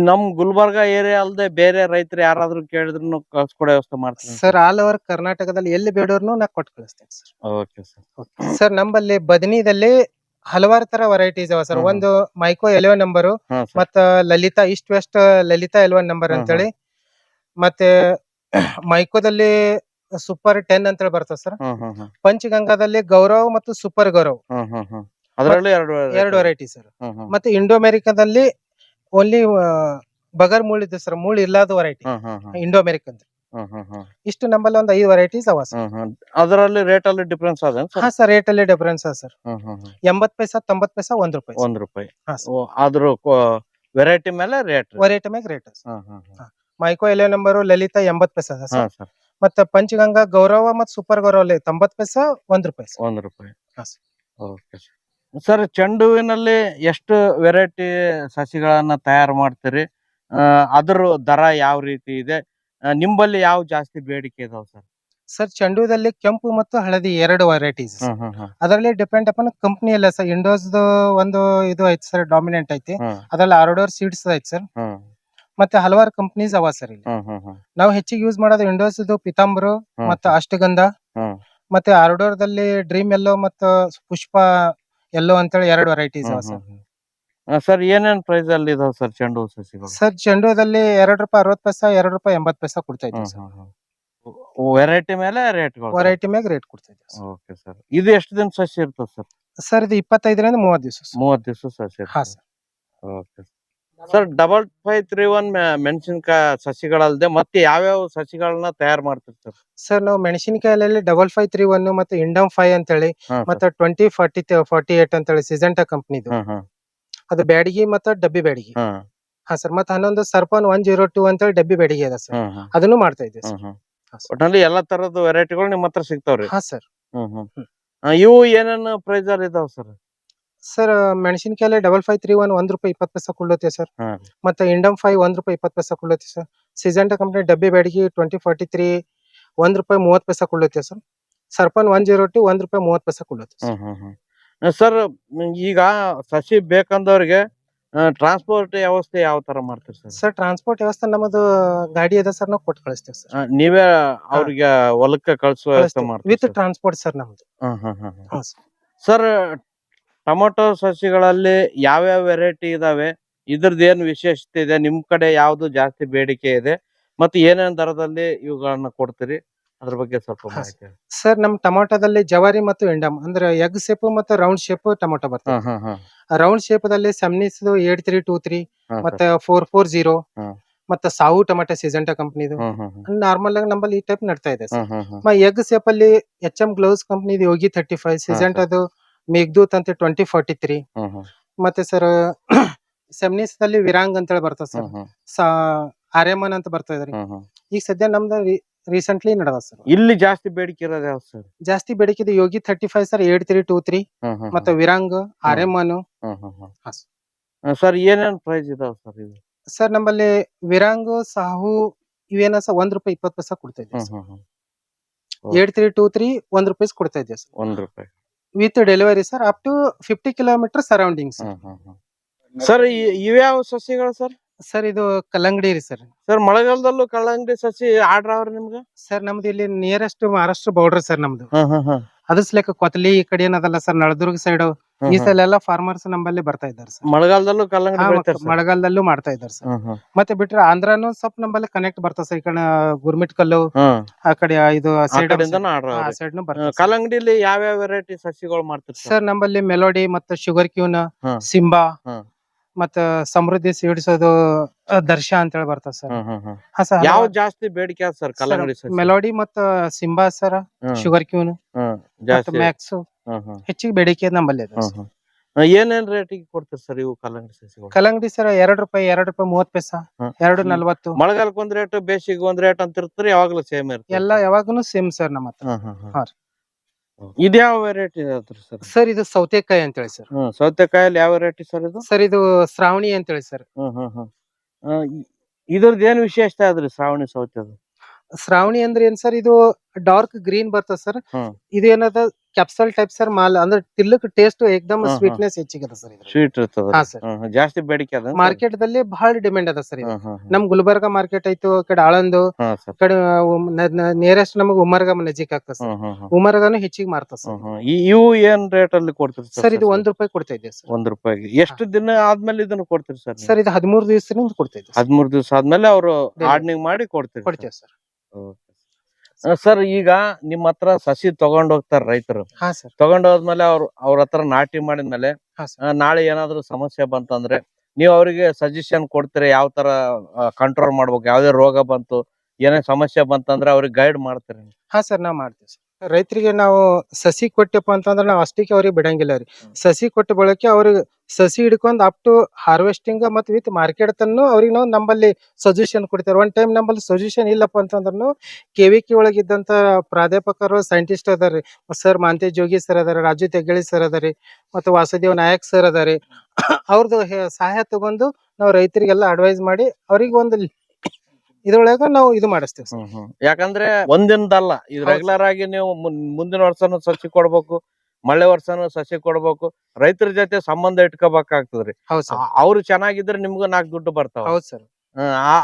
ನಮ್ ಗುಲ್ಬರ್ಗ ಏರಿಯಾ ಅಲ್ದೆ ಬೇರೆ ರೈತರು ಯಾರಾದ್ರೂ ಕೇಳಿದ್ರು ಕಳ್ಸ್ಕೊಡೋ ವ್ಯವಸ್ಥೆ ಮಾಡ್ತೀನಿ. ಸರ್ ಆಲ್ ಓವರ್ ಕರ್ನಾಟಕದಲ್ಲಿ ಎಲ್ಲಿ ಬೇಡೋರ್ನು ನಾ ಕೊಟ್ಟು ಕಳಿಸ್ತೇನೆ ಸರ್ ಓಕೆ ಸರ್ ಸರ್ ನಮ್ಮಲ್ಲಿ ಬದನಿದಲ್ಲಿ ಹಲವಾರು ತರ ವೆರೈಟೀಸ್ ಅವ ಸರ್ ಹ್ಮ್. ಒಂದು ಮೈಕೋ ಎಲೆವನ್ ನಂಬರ್ ಹಾ ಸರ್ ಮತ್ತ Lalita East West Lalita eleven number ಅಂತ ಅಂತೇಳಿ. ಮತ್ತೆ ಮೈಕೋದಲ್ಲಿ ಸೂಪರ್ ಟೆನ್ ಅಂತೇಳಿ ಬರ್ತದೆ ಸರ್ ಹ್ಮ್ ಹ್ಮ್ ಹ್ಮ್. ಪಂಚಗಂಗಾದಲ್ಲಿ ಗೌರವ್ ಮತ್ತು ಸೂಪರ್ ಗೌರವ್. ಹ್ಮ್ ಹ್ಮ್ ಹ್ಮ್. ಅದ್ರಲ್ಲಿ ಎರಡು ಎರಡು ವೆರೈಟಿ ಸರ್ ಹ್ಮ್ ಹ್ಮ್. ಮತ್ತೆ ಇಂಡೋ ಅಮೆರಿಕದಲ್ಲಿ ಓನ್ಲಿ ಬಗರ್ ಮೂಳ್ ಇದೆ ಸರ್ ಮೂಳ್ ಇಲ್ಲದ ವೆರೈಟಿ ಇಂಡೋ ಅಮೆರಿಕನ್ ಇಷ್ಟು ನಂಬಲ್ಲಿ ಒಂದು ಐದು ವೆರೈಟೀಸ್ ಅವ ಸರ್ ಅದರಲ್ಲಿ ರೇಟ್ ಅಲ್ಲಿ ಡಿಫ್ರೆನ್ಸ್ ಅದ ಸರ್ ಹಾ ಸರ್ ರೇಟ್ ಅಲ್ಲಿ ಡಿಫರೆನ್ಸ್ ಸರ್ ಹ್ಮ್ ಎಂಬತ್ ಪೈಸಾ ತೊಂಬತ್ ಪೈಸಾ ಒಂದ್ ರೂಪಾಯಿ ಒಂದ್ ರೂಪಾಯಿ. ಸರ್ ಅದ್ರ ವೆರೈಟಿ ಮೇಲೆ ರೇಟ್ ವೆರೈಟಿ ಮ್ಯಾಗ rate Mahyco eleven number Lalita ಎಂಬತ್ ಪೈಸಾ ಸರ್ ಮತ್ತ ಪಂಚಗಂಗಾ ಗೌರವ ಮತ್ತೆ ಸೂಪರ್ ಗೌರವ ತೊಂಬತ್ ಪೈಸಾ ಒಂದ್ ರೂಪಾಯಿ ಸರ್ ಒಂದ್ ರೂಪಾಯಿ. ಸರ್ ಓಕೆ ಸರ್ ಚೆಂಡು ಹೂವಿನಲ್ಲಿ ಎಷ್ಟು ವೆರೈಟಿ ಸಸಿಗಳನ್ನ ತಯಾರು ಮಾಡ್ತೀರಿ? ಅದ್ರ ದರ ಯಾವ ರೀತಿ ಇದೆ? ನಿಂಬಲ್ಲಿ ಯಾವ ಜಾಸ್ತಿ ಬೇಡಿಕೆ ಇದಾವೆ ಸರ್? ಸರ್ ಚೆಂಡುದಲ್ಲಿ ಕೆಂಪು ಮತ್ತು ಹಳದಿ ಎರಡು ವೆರೈಟೀಸ್ ಅದರಲ್ಲಿ ಡಿಪೆಂಡ್ ಅಪನ್ ಕಂಪ್ನಿ ಅಲ್ಲ ಸರ್. ಇಂಡೋಸ್ ಒಂದು ಇದು ಐತಿ ಸರ್ ಡಾಮಿನೆಂಟ್ ಐತಿ. ಅದ್ರಲ್ಲಿ ಆರ್ಡೋರ್ ಸೀಡ್ಸ್ ಐತಿ ಸರ್. ಮತ್ತೆ ಹಲವಾರು ಕಂಪ್ನೀಸ್ ಅವ ಸರ್ ಇಲ್ಲಿ. ನಾವು ಹೆಚ್ಚಿಗೆ ಯೂಸ್ ಮಾಡೋದು ಇದು ಪಿತಾಂಬರು. ಮತ್ತೆ ಅಷ್ಟಗಂಧ. ಮತ್ತೆ ಆರ್ಡೋರ್ ದಲ್ಲಿ ಡ್ರೀಮ್ ಎಲ್ಲೋ ಮತ್ತು ಪುಷ್ಪ ಎಲ್ಲೋ ಅಂತೇಳಿ ಎರಡು ವೆರೈಟೀಸ್ ಸರ್ ಸರ್ ಏನೇನ್ ಪ್ರೈಸ್ ಅಲ್ಲಿ ಇದಾವ ಸರ್ ಚೆಂಡು ಹೂ ಸಸಿಗಳು? ಸರ್ ಚೆಂಡುದಲ್ಲಿ ಎರಡು ರೂಪಾಯಿ ಅರವತ್ತು ಪೈಸಾ ಎರಡು ರೂಪಾಯಿ ಎಂಬತ್ತು ಪೈಸಾ ಕೊಡ್ತಾ ಇದ್ದೀವಿ ಸರ್ ವೆರೈಟಿ ಮೇಲೆ ರೇಟ್ ವೆರೈಟಿ ಮೇಲೆ ರೇಟ್ ಕೊಡ್ತಾ ಇದ್ದೀವಿ ಓಕೆ ಸರ್ ಇದು ಎಷ್ಟು ದಿನ ಸಸಿ ಇರ್ತದೆ ಸರ್ ಸರ್ ಇದು ಇಪ್ಪತ್ತೈದರಿಂದ ಮೂವತ್ತು ದಿವಸ ಮೂವತ್ತು ದಿವಸ ಸಸಿ ಹಾ sir okay sir double five three one ಮೆಣಸಿನಕಾಯಿ ಸಸಿಗಳಲ್ಲದೆ ಮತ್ತೆ ಯಾವ್ಯಾವ ಸಸಿಗಳನ್ನ ತಯಾರು ಮಾಡ್ತಿರ್ತಾರೆ ಸರ್? ನಾವು ಮೆಣಸಿನಕಾಯಲ್ಲಿ ಡಬಲ್ ಫೈವ್ ತ್ರೀ ಒನ್ ಮತ್ತೆ ಇಂಡಮ್ ಫೈವ್ ಅಂತೇಳಿ ಮತ್ತೆ ಟ್ವೆಂಟಿ ಫಾರ್ಟಿ ಫಾರ್ಟಿ ಏಟ್ ಅಂತೇಳಿ ಸಿಜೆಂಟಾ ಕಂಪ್ನಿದು ಅದು ಬ್ಯಾಡಿಗೆ ಮತ್ತೆ ಡಬ್ಬಿ ಬ್ಯಾಡಿಗೆ. ಹಾ. ಸರ್ ಮತ್ತೆ ಹನ್ನೊಂದು ಸರ್ಪನ್ ಒನ್ ಜೀರೋ ಟೂ ಅಂತೇಳಿ ಡಬ್ಬಿ ಬ್ಯಾಡಿಗೆ ಅದ ಸರ್. ಅದನ್ನು ಮಾಡ್ತಾ ಇದ್ದೀವಿ ಸರ್. ಒಟ್ನಲ್ಲಿ ಎಲ್ಲಾ ತರದ ವೆರೈಟಿಗಳು ನಿಮ್ಮ ಹತ್ರ ಸಿಗ್ತಾವ್ರಿ? ಹಾ ಸರ್. ಇವು ಏನೇನು ಪ್ರೈಸ್ ಇದಾವ ಸರ್? ಸರ್ ಮೆಣಸಿನಕಾಯಿ ಡಬಲ್ ಫೈವ್ ತ್ರೀ ಒನ್ ಒಂದ್ ರೂಪಾಯಿ ಇಪ್ಪತ್ತು ಪೈಸಾ ಕೊಳ್ಳುತ್ತೆ ಸರ್ ಹಾ. ಮತ್ತೆ ಇಂಡಮ್ ಫೈವ್ ಒಂದ್ ರೂಪಾಯಿ ಇಪ್ಪತ್ತು ಪೈಸಾ ಕೊಳ್ಳುತ್ತೆ ಸರ್ ಸಿಜೆಂಟಾ ಕಂಪ್ನಿ ಡಬ್ಬಿ ಬ್ಯಾಡಗಿ ಟ್ವೆಂಟಿ ಫಾರ್ಟಿ ತ್ರೀ ಒಂದ್ ರೂಪಾಯಿ ಮೂವತ್ತು ಪೈಸಾ ಕೊಳ್ಳುತ್ತೆ ಸರ್ ಸರ್ಪನ್ ಒನ್ ಜೀರೋ ಟು ಒಂದ್ ರೂಪಾಯಿ ಮೂವತ್ತು ಪೈಸಾ ಕೊಳ್ಳುತ್ತೆ ಸರ್ ಈಗ ಸಸಿ ಬೇಕಂದವ್ರಿಗೆ ಟ್ರಾನ್ಸ್ಪೋರ್ಟ್ ವ್ಯವಸ್ಥೆ ಯಾವ ತರ ಮಾಡ್ತೀರಿ ಸರ್ ಸರ್ ಟ್ರಾನ್ಸ್ಪೋರ್ಟ್ ವ್ಯವಸ್ಥೆ ನಮ್ಮದು ಗಾಡಿ ಅದ ಸರ್ ನಾವು ಕೊಟ್ಟು ಕಳಿಸ್ತೇವೆ ಸರ್ ಆ, ನೀವೇ ಅವ್ರಿಗೆ ಹೊಲಕ್ಕೆ ಕಳಿಸುವ ವ್ಯವಸ್ಥೆ ವಿತ್ ಮಾಡ್ತೀರಿ ಟ್ರಾನ್ಸ್ಪೋರ್ಟ್ ಸರ್ ನಮ್ದು. ಸರ್ ಟೊಮೊಟೊ ಸಸಿಗಳಲ್ಲಿ ಯಾವ್ಯಾವ ವೆರೈಟಿ ಇದಾವೆ ಇದ್ರದ್ದು ಏನ್ ವಿಶೇಷತೆ ಇದೆ ನಿಮ್ ಕಡೆ ಯಾವ್ದು ಜಾಸ್ತಿ ಬೇಡಿಕೆ ಇದೆ ಮತ್ತೆ ಏನೇನ್ ದರದಲ್ಲಿ ಇವುಗಳನ್ನ ಕೊಡ್ತೀರಿ? ಅದ್ರ ಬಗ್ಗೆ ಸ್ವಲ್ಪ ಮಾಹಿತಿ ಹೇಳಿ. ಸರ್ ನಮ್ ಟೊಮೊಟೊದಲ್ಲಿ ಜವಾರಿ ಮತ್ತು ಎಂಡಮ್ ಅಂದ್ರೆ ಎಗ್ ಶೇಪ್ ಮತ್ತು ರೌಂಡ್ ಶೇಪ್ ಟೊಮೊಟೊ ಬರ್ತದೆ. ಹ್ಮ್ ಹ್ಮ್ ಹ್ಮ್ ರೌಂಡ್ ಶೇಪ್ ದಲ್ಲಿ Seminis eight three two three ಮತ್ತೆ ಫೋರ್ ಫೋರ್ ಜೀರೋ ಹ್ಮ್. ಮತ್ತೆ ಸಾವು ಟೊಮೆಟೊ ಸೀಸಂಟ ಕಂಪ್ನಿದು. ಹ್ಮ್ ಹ್ಮ್ ಹ್ಮ್ ನಾರ್ಮಲ್ ಆಗಿ ನಮ್ಮಲ್ಲಿ ಈ ಟೈಪ್ ನಡ್ತಾ ಇದೆ ಸರ್. ಹ್ಮ್ ಹ್ಮ್ ಹ್ಮ್ ಎಗ್ ಶೇಪ್ ಅಲ್ಲಿ H M gloves company Yogi thirty five ಸಿಜೆಂಟ್ ಅದು ಮೇಘದೂತ್ ಅಂತ ಟ್ವೆಂಟಿ ಫಾರ್ಟಿ ತ್ರೀ ಮತ್ತೆ ಸರ್ ಸೆಮ್ನಿಸ್ ದಲ್ಲಿ ವಿರಾಂಗ್ ಅಂತ ಹೇಳಿ ಬರ್ತದೆ ಸರ್ ಆರ್ಯಮನ್ ಅಂತ ಬರ್ತಾ ಇದ್ರಿ ಈಗ ಸದ್ಯ ನಮ್ದು ರೀಸೆಂಟ್ಲಿ ನಡೆದ ಸರ್ ಇಲ್ಲಿ ಜಾಸ್ತಿ ಬೇಡಿಕೆ ಇರೋದು ಯಾವ್ದು ಸರ್ ಜಾಸ್ತಿ ಬೇಡಿಕೆ ಇದೆ Yogi thirty five sir eight three two three ಮತ್ತೆ ವಿರಾಂಗ್ ಆರ್ಯಮನ್. ಸರ್ ಏನೇನ್ ಪ್ರೈಸ್ ಇದಾವ ಸರ್ ಇದು ಸರ್ ನಮ್ಮಲ್ಲಿ ವಿರಾಂಗ್ ಸಾಹು ಇವೇನ ಸರ್ ಒಂದ್ ರೂಪಾಯಿ ಇಪ್ಪತ್ತು ಪೈಸಾ ಕೊಡ್ತಾ ಇದ್ದೀವಿ ಏಟ್ ತ್ರೀ ಟೂ ತ್ರೀ ಒಂದ್ ರೂಪಾಯಿ ಕೊಡ್ತಾ ಇದ್ದೀವಿ ಸರ್ ಒಂದ್ ರೂಪಾಯಿ. With delivery sir up to fifty kilometre surrounding sir sir ಇವ್ಯಾವ ಸಸಿಗಳು ಸರ್? ಸರ್ ಇದು ಕಲ್ಲಂಗಡಿ ರೀ ಸರ್ ಸರ್ ಮಳೆಗಾಲದಲ್ಲೂ ಕಲ್ಲಂಗಡಿ ಸಸಿ ಆರ್ಡರ್ ಅವ್ರಿ ನಿಮ್ಗೆ? ಸರ್ ನಮ್ದು ಇಲ್ಲಿ ನಿಯರೆಸ್ಟ್ ಮಹಾರಾಷ್ಟ್ರ ಬಾರ್ಡರ್ ಸರ್ ನಮ್ದು. ಅದ್ರ ಅದಸ್ಲೆಕ್ಕ ಕೊತ್ಲಿ ಈ ಕಡೆ ಏನದಲ್ಲ ಸರ್ ನಳದುರ್ಗ ಸೈಡ್ ಈ ಸಲ ಎಲ್ಲ ಫಾರ್ಮರ್ಸ್ ನಂಬಲ್ಲಿ ಬರ್ತಾ ಇದ್ದಾರೆ ಸರ್. ಮಳೆಗಾಲದಲ್ಲೂ ಕಲ್ಲಂಗಡಿ ಬೆಳಿತಾರೆ ಸರ್. ಮಳೆಗಾಲದಲ್ಲೂ ಮಾಡ್ತಾ ಇದ್ದಾರೆ ಸರ್. ಹ್ಮ್ ಹ್ಮ್ ಮತ್ತೆ ಬಿಟ್ರೆ ಆಂಧ್ರನು ಸ್ವಲ್ಪ ನಂಬಲ್ಲಿ ಕನೆಕ್ಟ್ ಬರ್ತದೆ ಸರ್. ಈ ಕಡೆ ಗುರ್ಮಿಟ್ ಕಲ್ಲು ಹ್ಮ್ ಆ ಕಡೆ ಇದು ಆ ಸೈಡ್ ಕಡೆಯಿಂದನೂ ಆರ್ಡರ್ ಅವ್ರಿ. ಸೈಡ್ ಬರ್ತದೆ sir. ಕಲ್ಲಂಗಡಿಲಿ ಯಾವ್ಯಾವ ವೆರೈಟಿ ಸಸಿಗಳು ಮಾಡ್ತೀರಿ ಸರ್? ಸರ್ ನಮ್ಮಲ್ಲಿ ಮೆಲೋಡಿ ಮತ್ತೆ ಶುಗರ್ ಕ್ಯೂನ್ ಹ್ಮ್. ಸಿಂಬಾ ಹ್ಮ್. ಮತ್ತ ಸಮೃದ್ಧಿ ಸೀಡ್ಸೋದು ದರ್ಶ ಅಂತ ಹೇಳಿ ಬರ್ತದೆ ಸರ್. ಹ್ಮ್ ಹ್ಮ್ ಹ್ಮ್ ಹಾ ಸರ್ ಯಾವ ಜಾಸ್ತಿ ಬೇಡಿಕೆ ಸರ್ ಕಲ್ಲಂಗಡಿ ಸಸಿ? ಮೆಲೋಡಿ ಮತ್ತ Simba sir hmm, sugar queen hmm, ಮತ್ತೆ ಜಾಸ್ತಿ. ಮ್ಯಾಕ್ಸ್ ಹ್ಮ್ ಹೆಚ್ಚಿಗೆ ಬೇಡಿಕೆ ನಮ್ಮಲ್ಲಿ ಇದೆ sir. ಏನೇನ್ ರೇಟಿಗೆ ಕೊಡ್ತೀರಿ ಸರ್ ಇವು ಕಲ್ಲಂಗಡಿ ಸಸಿಗಳು? ಕಲ್ಲಂಗಡಿ ಸರ್ ಎರಡ್ ರೂಪಾಯಿ ಎರಡ್ ರೂಪಾಯಿ ಮೂವತ್ ಪೈಸ ಹ್ಮ್. ಎರಡು ಹ್ಮ್. ನಲ್ವತ್ತು. ಮಳೆಗಾಲಕ್ಕೆ ಒಂದ್ ರೇಟ್ ಬೇಸಿಗೆ ಒಂದ್ ರೇಟ್ ಅಂತ ಇರ್ತಾರೆ ಯಾವಾಗ್ಲೂ ಸೇಮ್ ಇರ್ತದೆ. ಎಲ್ಲ ಯಾವಾಗನು ಸೇಮ್ ಸರ್ ನಮ್ಮ ಹತ್ರ. ಹಾ ರೀ. ಇದ್ಯಾವ ವೆರೈಟಿ ಸರ್? ಸರ್ ಇದು ಸೌತೆಕಾಯಿ ಅಂತೇಳಿ ಸರ್. ಹ್ಮ್ ಸೌತೆಕಾಯಲ್ಲಿ ಯಾವ ವೆರೈಟಿ ಸರ್ ಇದು? ಸರ್ ಇದು ಶ್ರಾವಣಿ ಅಂತೇಳಿ ಸರ್. ಹ್ಮ್ ಹ್ಮ್ ಹ್ಮ್ ಆ, ಇ- ಇದ್ರದ್ದು ಏನ್ ವಿಶೇಷತೆ ಅದ್ರಿ ಶ್ರಾವಣಿ ಸೌತೆದು? ಶ್ರಾವಣಿ ಅಂದ್ರೆ ಏನ್ ಸರ್ ಇದು ಡಾರ್ಕ್ ಗ್ರೀನ್ ಬರ್ತದ ಸರ್. ಹ್ಮ್. ಇದು ಏನದ ಕ್ಯಾಪ್ಸಲ್ ಟೈಪ್ ಸರ್ ಮಾಲ್ ಅಂದ್ರೆ ತಿಲ್ಲಕ್ ಟೇಸ್ಟ್ ಏಕದಮ್. ಸ್ವೀಟ್ನೆಸ್ ಹೆಚ್ಚಿಗೆ ಸರ್ ಇದು ಸ್ವೀಟ್ ಇರ್ತದ ಹಾ ಸರ್ ಜಾಸ್ತಿ ಬೇಡಿಕೆ ಅದ ಮಾರ್ಕೆಟ್ ದಲ್ಲಿ ಬಹಳ ಡಿಮ್ಯಾಂಡ್ ಅದ ಸರ್ ಇದು. ನಮ್ ಗುಲ್ಬರ್ಗ ಮಾರ್ಕೆಟ್ ಆಯ್ತು ಆ ಕಡೆ ಆಳಂದು ಈ ಕಡೆ ನಿಯರೆಸ್ಟ್ ನಮಗ್ ಉಮರ್ಗ ನಜೀಕ್ ಆಗ್ತದೆ ಸರ್ ಉಮರ್ಗನು ಹೆಚ್ಚಿಗೆ ಮಾರ್ತದೆ ಸರ್ ಇವು ಏನ್ ರೇಟ್ ಅಲ್ಲಿ ಕೊಡ್ತೀರಿ ಸರ್ ಇದು ಒಂದ್ ರೂಪಾಯಿ ಕೊಡ್ತಾ ಇದೆ ಸರ್ ಒಂದ್ ರೂಪಾಯಿಗೆ ಎಷ್ಟು ದಿನ ಆದ್ಮೇಲೆ ಇದನ್ನ ಕೊಡ್ತೀರಿ ಸರ್ ಸರ್ ಇದು ಹದಿಮೂರು ದಿವಸದಿಂದ ಕೊಡ್ತಾ ಇದೆ. ಹದಿಮೂರ್ ದಿವಸ ಆದ್ಮೇಲೆ ಅವರು Delivery. ಆರ್ಡನಿಂಗ್ ಮಾಡಿ ಕೊಡ್ತೀರಿ ಕೊಡ್ತೇವೆ ಸರ್ ಸರ್ ಈಗ ನಿಮ್ಮ ಹತ್ರ ಸಸಿ ತಗೊಂಡ್ ಹೋಗ್ತಾರ ರೈತರು. ಹಾ ಸರ್. ತಗೊಂಡ್ ಹೋದ್ಮೇಲೆ ಅವ್ರ ಅವ್ರ ಹತ್ರ ನಾಟಿ ಮಾಡಿದ್ಮೇಲೆ ಹಾ ಸರ್. ಆ, ನಾಳೆ ಏನಾದ್ರು ಸಮಸ್ಯೆ ಬಂತಂದ್ರೆ ನೀವು ಅವರಿಗೆ ಸಜೆಷನ್ ಕೊಡ್ತೀರಿ ಯಾವ ತರ ಕಂಟ್ರೋಲ್ ಮಾಡ್ಬೇಕು ಯಾವ್ದೇ ರೋಗ ಬಂತು ಏನೇ ಸಮಸ್ಯೆ ಬಂತಂದ್ರೆ ಅವ್ರಿಗೆ ಗೈಡ್ ಮಾಡ್ತೀರಿ ಹಾ ಸರ್ ನಾವ್ ಮಾಡ್ತೀವಿ ಸರ್. ರೈತರಿಗೆ ನಾವು ಸಸಿ ಕೊಟ್ಟಪ್ಪ ಅಂತಂದ್ರೆ ನಾವು ಅಷ್ಟಕ್ಕೆ ಅವ್ರಿಗೆ ಬಿಡಂಗಿಲ್ಲ ರೀ. ಸಸಿ ಕೊಟ್ಟ ಬಳಕೆ ಅವ್ರಿಗೆ ಸಸಿ ಹಿಡ್ಕೊಂಡು ಅಪ್ ಟು ಹಾರ್ವೆಸ್ಟಿಂಗ್ ಮತ್ತು ವಿತ್ ಮಾರ್ಕೆಟ್ ತನ್ನು ಅವ್ರಿಗೆ ನಾವು ನಂಬಲ್ಲಿ ಸಜೆಷನ್ ಕೊಡ್ತಾರೆ ಒನ್ ಟೈಮ್ ನಂಬಲ್ಲಿ ಸಜೆಷನ್ ಇಲ್ಲಪ್ಪ ಅಂತಂದ್ರೂ ಕೆ ವಿ ಕೆ ಒಳಗಿದ್ದಂತ ಪ್ರಾಧ್ಯಾಪಕರು ಸೈಂಟಿಸ್ಟ್ ಅದಾರಿ ಸರ್ ಮಾಂತೆ ಜೋಗಿ ಸರ್ ಅದಾರೆ ರಾಜು ತೆಗ್ಗಳಿ ಸರ್ ಅದಾರಿ ಮತ್ತು ವಾಸುದೇವ್ ನಾಯಕ್ ಸರ್ ಅದಾರಿ ಅವ್ರದ್ದು ಸಹಾಯ ತಗೊಂಡು ನಾವು ರೈತರಿಗೆಲ್ಲ ಅಡ್ವೈಸ್ ಮಾಡಿ ಅವ್ರಿಗೆ ಒಂದು ಇದ್ರೊಳಗ ನಾವು ಇದು ಮಾಡಿಸ್ತೇವೆ ಸರ್. ಯಾಕಂದ್ರೆ ಒಂದಿನದಲ್ಲ ಇದು ಹೌದು. ರೆಗ್ಯುಲರ್ ಆಗಿ ನೀವು ಮುನ್- ಮುಂದಿನ ವರ್ಷನು ಸಸಿ ಕೊಡ್ಬೇಕು ಮಳೆ ವರ್ಷನು ಸಸಿ ಕೊಡ್ಬೇಕು ರೈತರ ಜೊತೆ ಸಂಬಂಧ ಇಟ್ಕೋಬೇಕಾಗ್ತದ್ರಿ. ಹೌದು ಸರ್. ಆ- ಅವ್ರು ಚೆನ್ನಾಗಿದ್ರೆ ನಿಮ್ಗೂ ನಾಲ್ಕು ದುಡ್ಡು ಬರ್ತಾವ. ಹೌದು ಸರ್.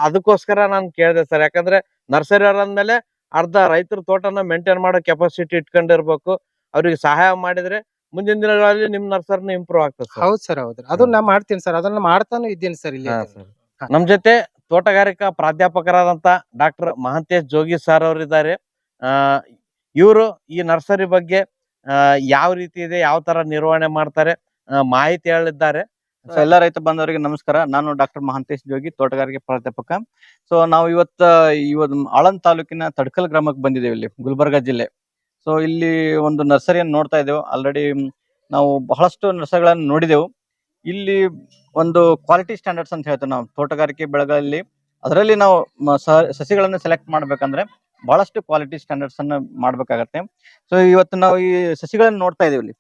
ಅದಕ್ಕೋಸ್ಕರ ನಾನು ಕೇಳಿದೆ ಸರ್ ಯಾಕಂದ್ರೆ ನರ್ಸರಿ ಅವ್ರ ಅಂದ್ಮೇಲೆ ಅರ್ಧ ರೈತರ ತೋಟನ ಮೇಂಟೈನ್ ಮಾಡೋ ಕೆಪಾಸಿಟಿ ಇಟ್ಕೊಂಡಿರ್ಬೇಕು ಅವ್ರಿಗೆ ಸಹಾಯ ಮಾಡಿದ್ರೆ ಮುಂದಿನ ದಿನಗಳಲ್ಲಿ ನಿಮ್ ನರ್ಸರಿನ ಇಂಪ್ರೂವ್ ಆಗ್ತದೆ ಸರ್. ಹೌದ್ ಸರ್ ಹೌದ್ರಿ ಅದನ್ನ ನಾ ಮಾಡ್ತೀನಿ ಸರ್ ಅದನ್ನ ಮಾಡ್ತಾನು ಇದ್ದೀನಿ ಸರ್ ಇಲ್ಲಿ ಹಾ, ಸರ್. ನಮ್ ಜೊತೆ ತೋಟಗಾರಿಕಾ ಪ್ರಾಧ್ಯಾಪಕರಾದಂತ ಡಾಕ್ಟರ್ ಮಹಂತೇಶ್ ಜೋಗಿ ಸರ್ ಅವರಿದ್ದಾರೆ. ಇವರು ಈ ನರ್ಸರಿ ಬಗ್ಗೆ ಯಾವ ರೀತಿ ಇದೆ, ಯಾವ ತರ ನಿರ್ವಹಣೆ ಮಾಡ್ತಾರೆ ಮಾಹಿತಿ ಹೇಳಿದ್ದಾರೆ. ಸೊ ಎಲ್ಲ ರೈತ ಬಂದವರಿಗೆ ನಮಸ್ಕಾರ. ನಾನು ಡಾಕ್ಟರ್ ಮಹಂತೇಶ್ ಜೋಗಿ, ತೋಟಗಾರಿಕೆ ಪ್ರಾಧ್ಯಾಪಕ. ಸೊ ನಾವು ಇವತ್ತ ಇವತ್ತು ಆಳಂದ್ ತಾಲೂಕಿನ ತಡ್ಕಲ್ ಗ್ರಾಮಕ್ಕೆ ಬಂದಿದ್ದೇವೆ ಇಲ್ಲಿ, ಗುಲ್ಬರ್ಗಾ ಜಿಲ್ಲೆ. ಸೊ ಇಲ್ಲಿ ಒಂದು ನರ್ಸರಿಯನ್ನು ನೋಡ್ತಾ ಇದ್ದೇವೆ. ಆಲ್ರೆಡಿ ನಾವು ಬಹಳಷ್ಟು ನರ್ಸರಿಗಳನ್ನು ನೋಡಿದೆವು. ಇಲ್ಲಿ ಒಂದು ಕ್ವಾಲಿಟಿ ಸ್ಟ್ಯಾಂಡರ್ಡ್ಸ್ ಅಂತ ಹೇಳ್ತೇವೆ ನಾವು. ತೋಟಗಾರಿಕೆ ಬೆಳೆಗಳಲ್ಲಿ ಅದರಲ್ಲಿ ನಾವು ಸಸಿಗಳನ್ನು ಸೆಲೆಕ್ಟ್ ಮಾಡ್ಬೇಕಂದ್ರೆ ಬಹಳಷ್ಟು ಕ್ವಾಲಿಟಿ ಸ್ಟ್ಯಾಂಡರ್ಡ್ಸ್ ಅನ್ನ ಮಾಡ್ಬೇಕಾಗತ್ತೆ. ಸೊ ಇವತ್ತು ನಾವು ಈ ಸಸಿಗಳನ್ನು ನೋಡ್ತಾ ಇದೀವಿ ಇಲ್ಲಿ.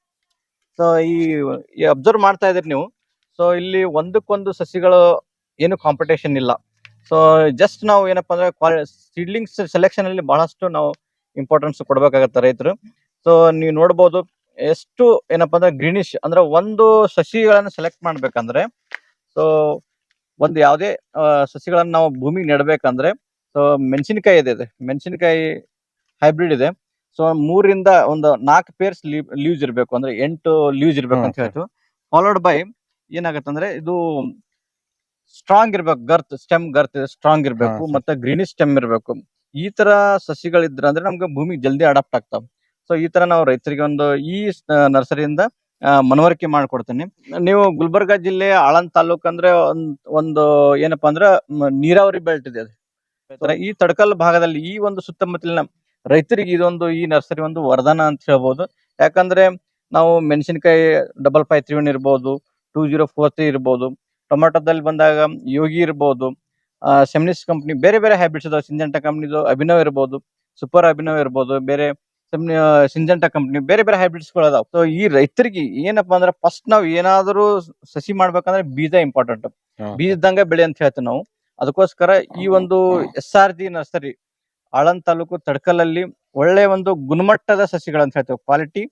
ಸೊ ಈ ಅಬ್ಸರ್ವ್ ಮಾಡ್ತಾ ಇದ್ರಿ ನೀವು. ಸೊ ಇಲ್ಲಿ ಒಂದಕ್ಕೊಂದು ಸಸಿಗಳು ಏನು ಕಾಂಪಿಟೇಷನ್ ಇಲ್ಲ. ಸೊ ಜಸ್ಟ್ ನಾವು ಏನಪ್ಪಾ ಅಂದ್ರೆ ಸೀಡ್ಲಿಂಗ್ಸ್ ಸೆಲೆಕ್ಷನ್ ಅಲ್ಲಿ ಬಹಳಷ್ಟು ನಾವು ಇಂಪಾರ್ಟೆನ್ಸ್ ಕೊಡ್ಬೇಕಾಗತ್ತೆ ರೈತರು. ಸೊ ನೀವು ನೋಡ್ಬೋದು. ಎಷ್ಟು ಏನಪ್ಪಾ ಅಂದ್ರೆ ಗ್ರೀನಿಶ್ ಅಂದ್ರೆ ಒಂದು ಸಸಿಗಳನ್ನ ಸೆಲೆಕ್ಟ್ ಮಾಡ್ಬೇಕಂದ್ರೆ ಸೊ ಒಂದು ಯಾವುದೇ ಸಸಿಗಳನ್ನು ಸಸಿಗಳನ್ನ ನಾವು ಭೂಮಿಗೆ ನೆಡ್ಬೇಕಂದ್ರೆ ಸೊ ಮೆಣಸಿನಕಾಯಿ ಇದೆ ಇದೆ. ಮೆಣಸಿನಕಾಯಿ ಹೈಬ್ರಿಡ್ ಇದೆ. ಸೊ ಮೂರಿಂದ ಒಂದು ನಾಲ್ಕು ಪೇರ್ಸ್ ಲೀವ್ಸ್ ಇರಬೇಕು. ಅಂದ್ರೆ ಎಂಟು ಲೀವ್ಸ್ ಇರ್ಬೇಕು ಅಂತ ಹೇಳ್ತು ಫಾಲೋಡ್ ಬೈ ಏನಾಗತ್ತಂದ್ರೆ ಇದು ಸ್ಟ್ರಾಂಗ್ ಇರ್ಬೇಕು. ಗರ್ತ್ ಸ್ಟೆಮ್ ಗರ್ತ್ ಸ್ಟ್ರಾಂಗ್ ಇರ್ಬೇಕು ಮತ್ತೆ ಗ್ರೀನಿಶ್ ಸ್ಟೆಮ್ ಇರ್ಬೇಕು. ಈ ತರ ಸಸಿಗಳಿದ್ರ ಅಂದ್ರೆ ನಮ್ಗೆ ಭೂಮಿಗೆ ಜಲ್ದಿ ಅಡಾಪ್ಟ್ ಆಗ್ತಾವ. ಸೊ ಈ ತರ ನಾವು ರೈತರಿಗೆ ಒಂದು ಈ ನರ್ಸರಿಯಿಂದ ಮನವರಿಕೆ ಮಾಡ್ಕೊಡ್ತೀನಿ. ನೀವು ಗುಲ್ಬರ್ಗ ಜಿಲ್ಲೆ ಆಳಂದ್ ತಾಲೂಕ್ ಅಂದ್ರೆ ಒಂದ್ ಏನಪ್ಪಾ ಅಂದ್ರ ನೀರಾವರಿ ಬೆಲ್ಟ್ ಇದೆ ಈ ತಡಕಲ್ ಭಾಗದಲ್ಲಿ ಈ ಒಂದು ಸುತ್ತಮುತ್ತಲಿನ ರೈತರಿಗೆ ಇದೊಂದು ಈ ನರ್ಸರಿ ಒಂದು ವರದಾನ ಅಂತ ಹೇಳ್ಬೋದು. ಯಾಕಂದ್ರೆ ನಾವು ಮೆಣಸಿನಕಾಯಿ ಡಬಲ್ ಫೈವ್ ತ್ರೀ ಒನ್ ಇರ್ಬೋದು ಟೂ ಜೀರೋ ಫೋರ್ ತ್ರೀ ಇರ್ಬೋದು ಟೊಮೆಟೊದಲ್ಲಿ ಬಂದಾಗ ಯೋಗಿ ಇರ್ಬೋದು ಸೆಮಿನಿಸ್ ಕಂಪ್ನಿ ಬೇರೆ ಬೇರೆ ಹ್ಯಾಬಿಟ್ಸ್ ಇದಾವೆ. ಸಿಂಜೆಂಟಾ ಕಂಪ್ನಿದು ಅಭಿನವ್ ಇರ್ಬೋದು ಸೂಪರ್ ಅಭಿನವ್ ಇರ್ಬೋದು, ಬೇರೆ ಸಿಂಜೆಂಟಾ ಕಂಪ್ನಿ ಬೇರೆ ಬೇರೆ ಹೈಬ್ರಿಡ್ಸ್ಗಳು ಅದಾವ. ಸೊ ಈ ರೈತರಿಗೆ ಏನಪ್ಪಾ ಅಂದ್ರೆ ಫಸ್ಟ್ ನಾವ್ ಏನಾದರೂ ಸಸಿ ಮಾಡ್ಬೇಕಂದ್ರೆ ಬೀಜ ಇಂಪಾರ್ಟೆಂಟ್ ಬೀಜ ಬೀಜದಂಗ ಬೆಳೆ ಅಂತ ಹೇಳ್ತೀವಿ ನಾವು. ಅದಕ್ಕೋಸ್ಕರ ಈ ಒಂದು S R G nursery Aland taluk ತಡ್ಕಲಲ್ಲಿ ಒಳ್ಳೆ ಒಂದು ಗುಣಮಟ್ಟದ ಸಸಿಗಳಂತ ಹೇಳ್ತೇವೆ. ಕ್ವಾಲಿಟಿ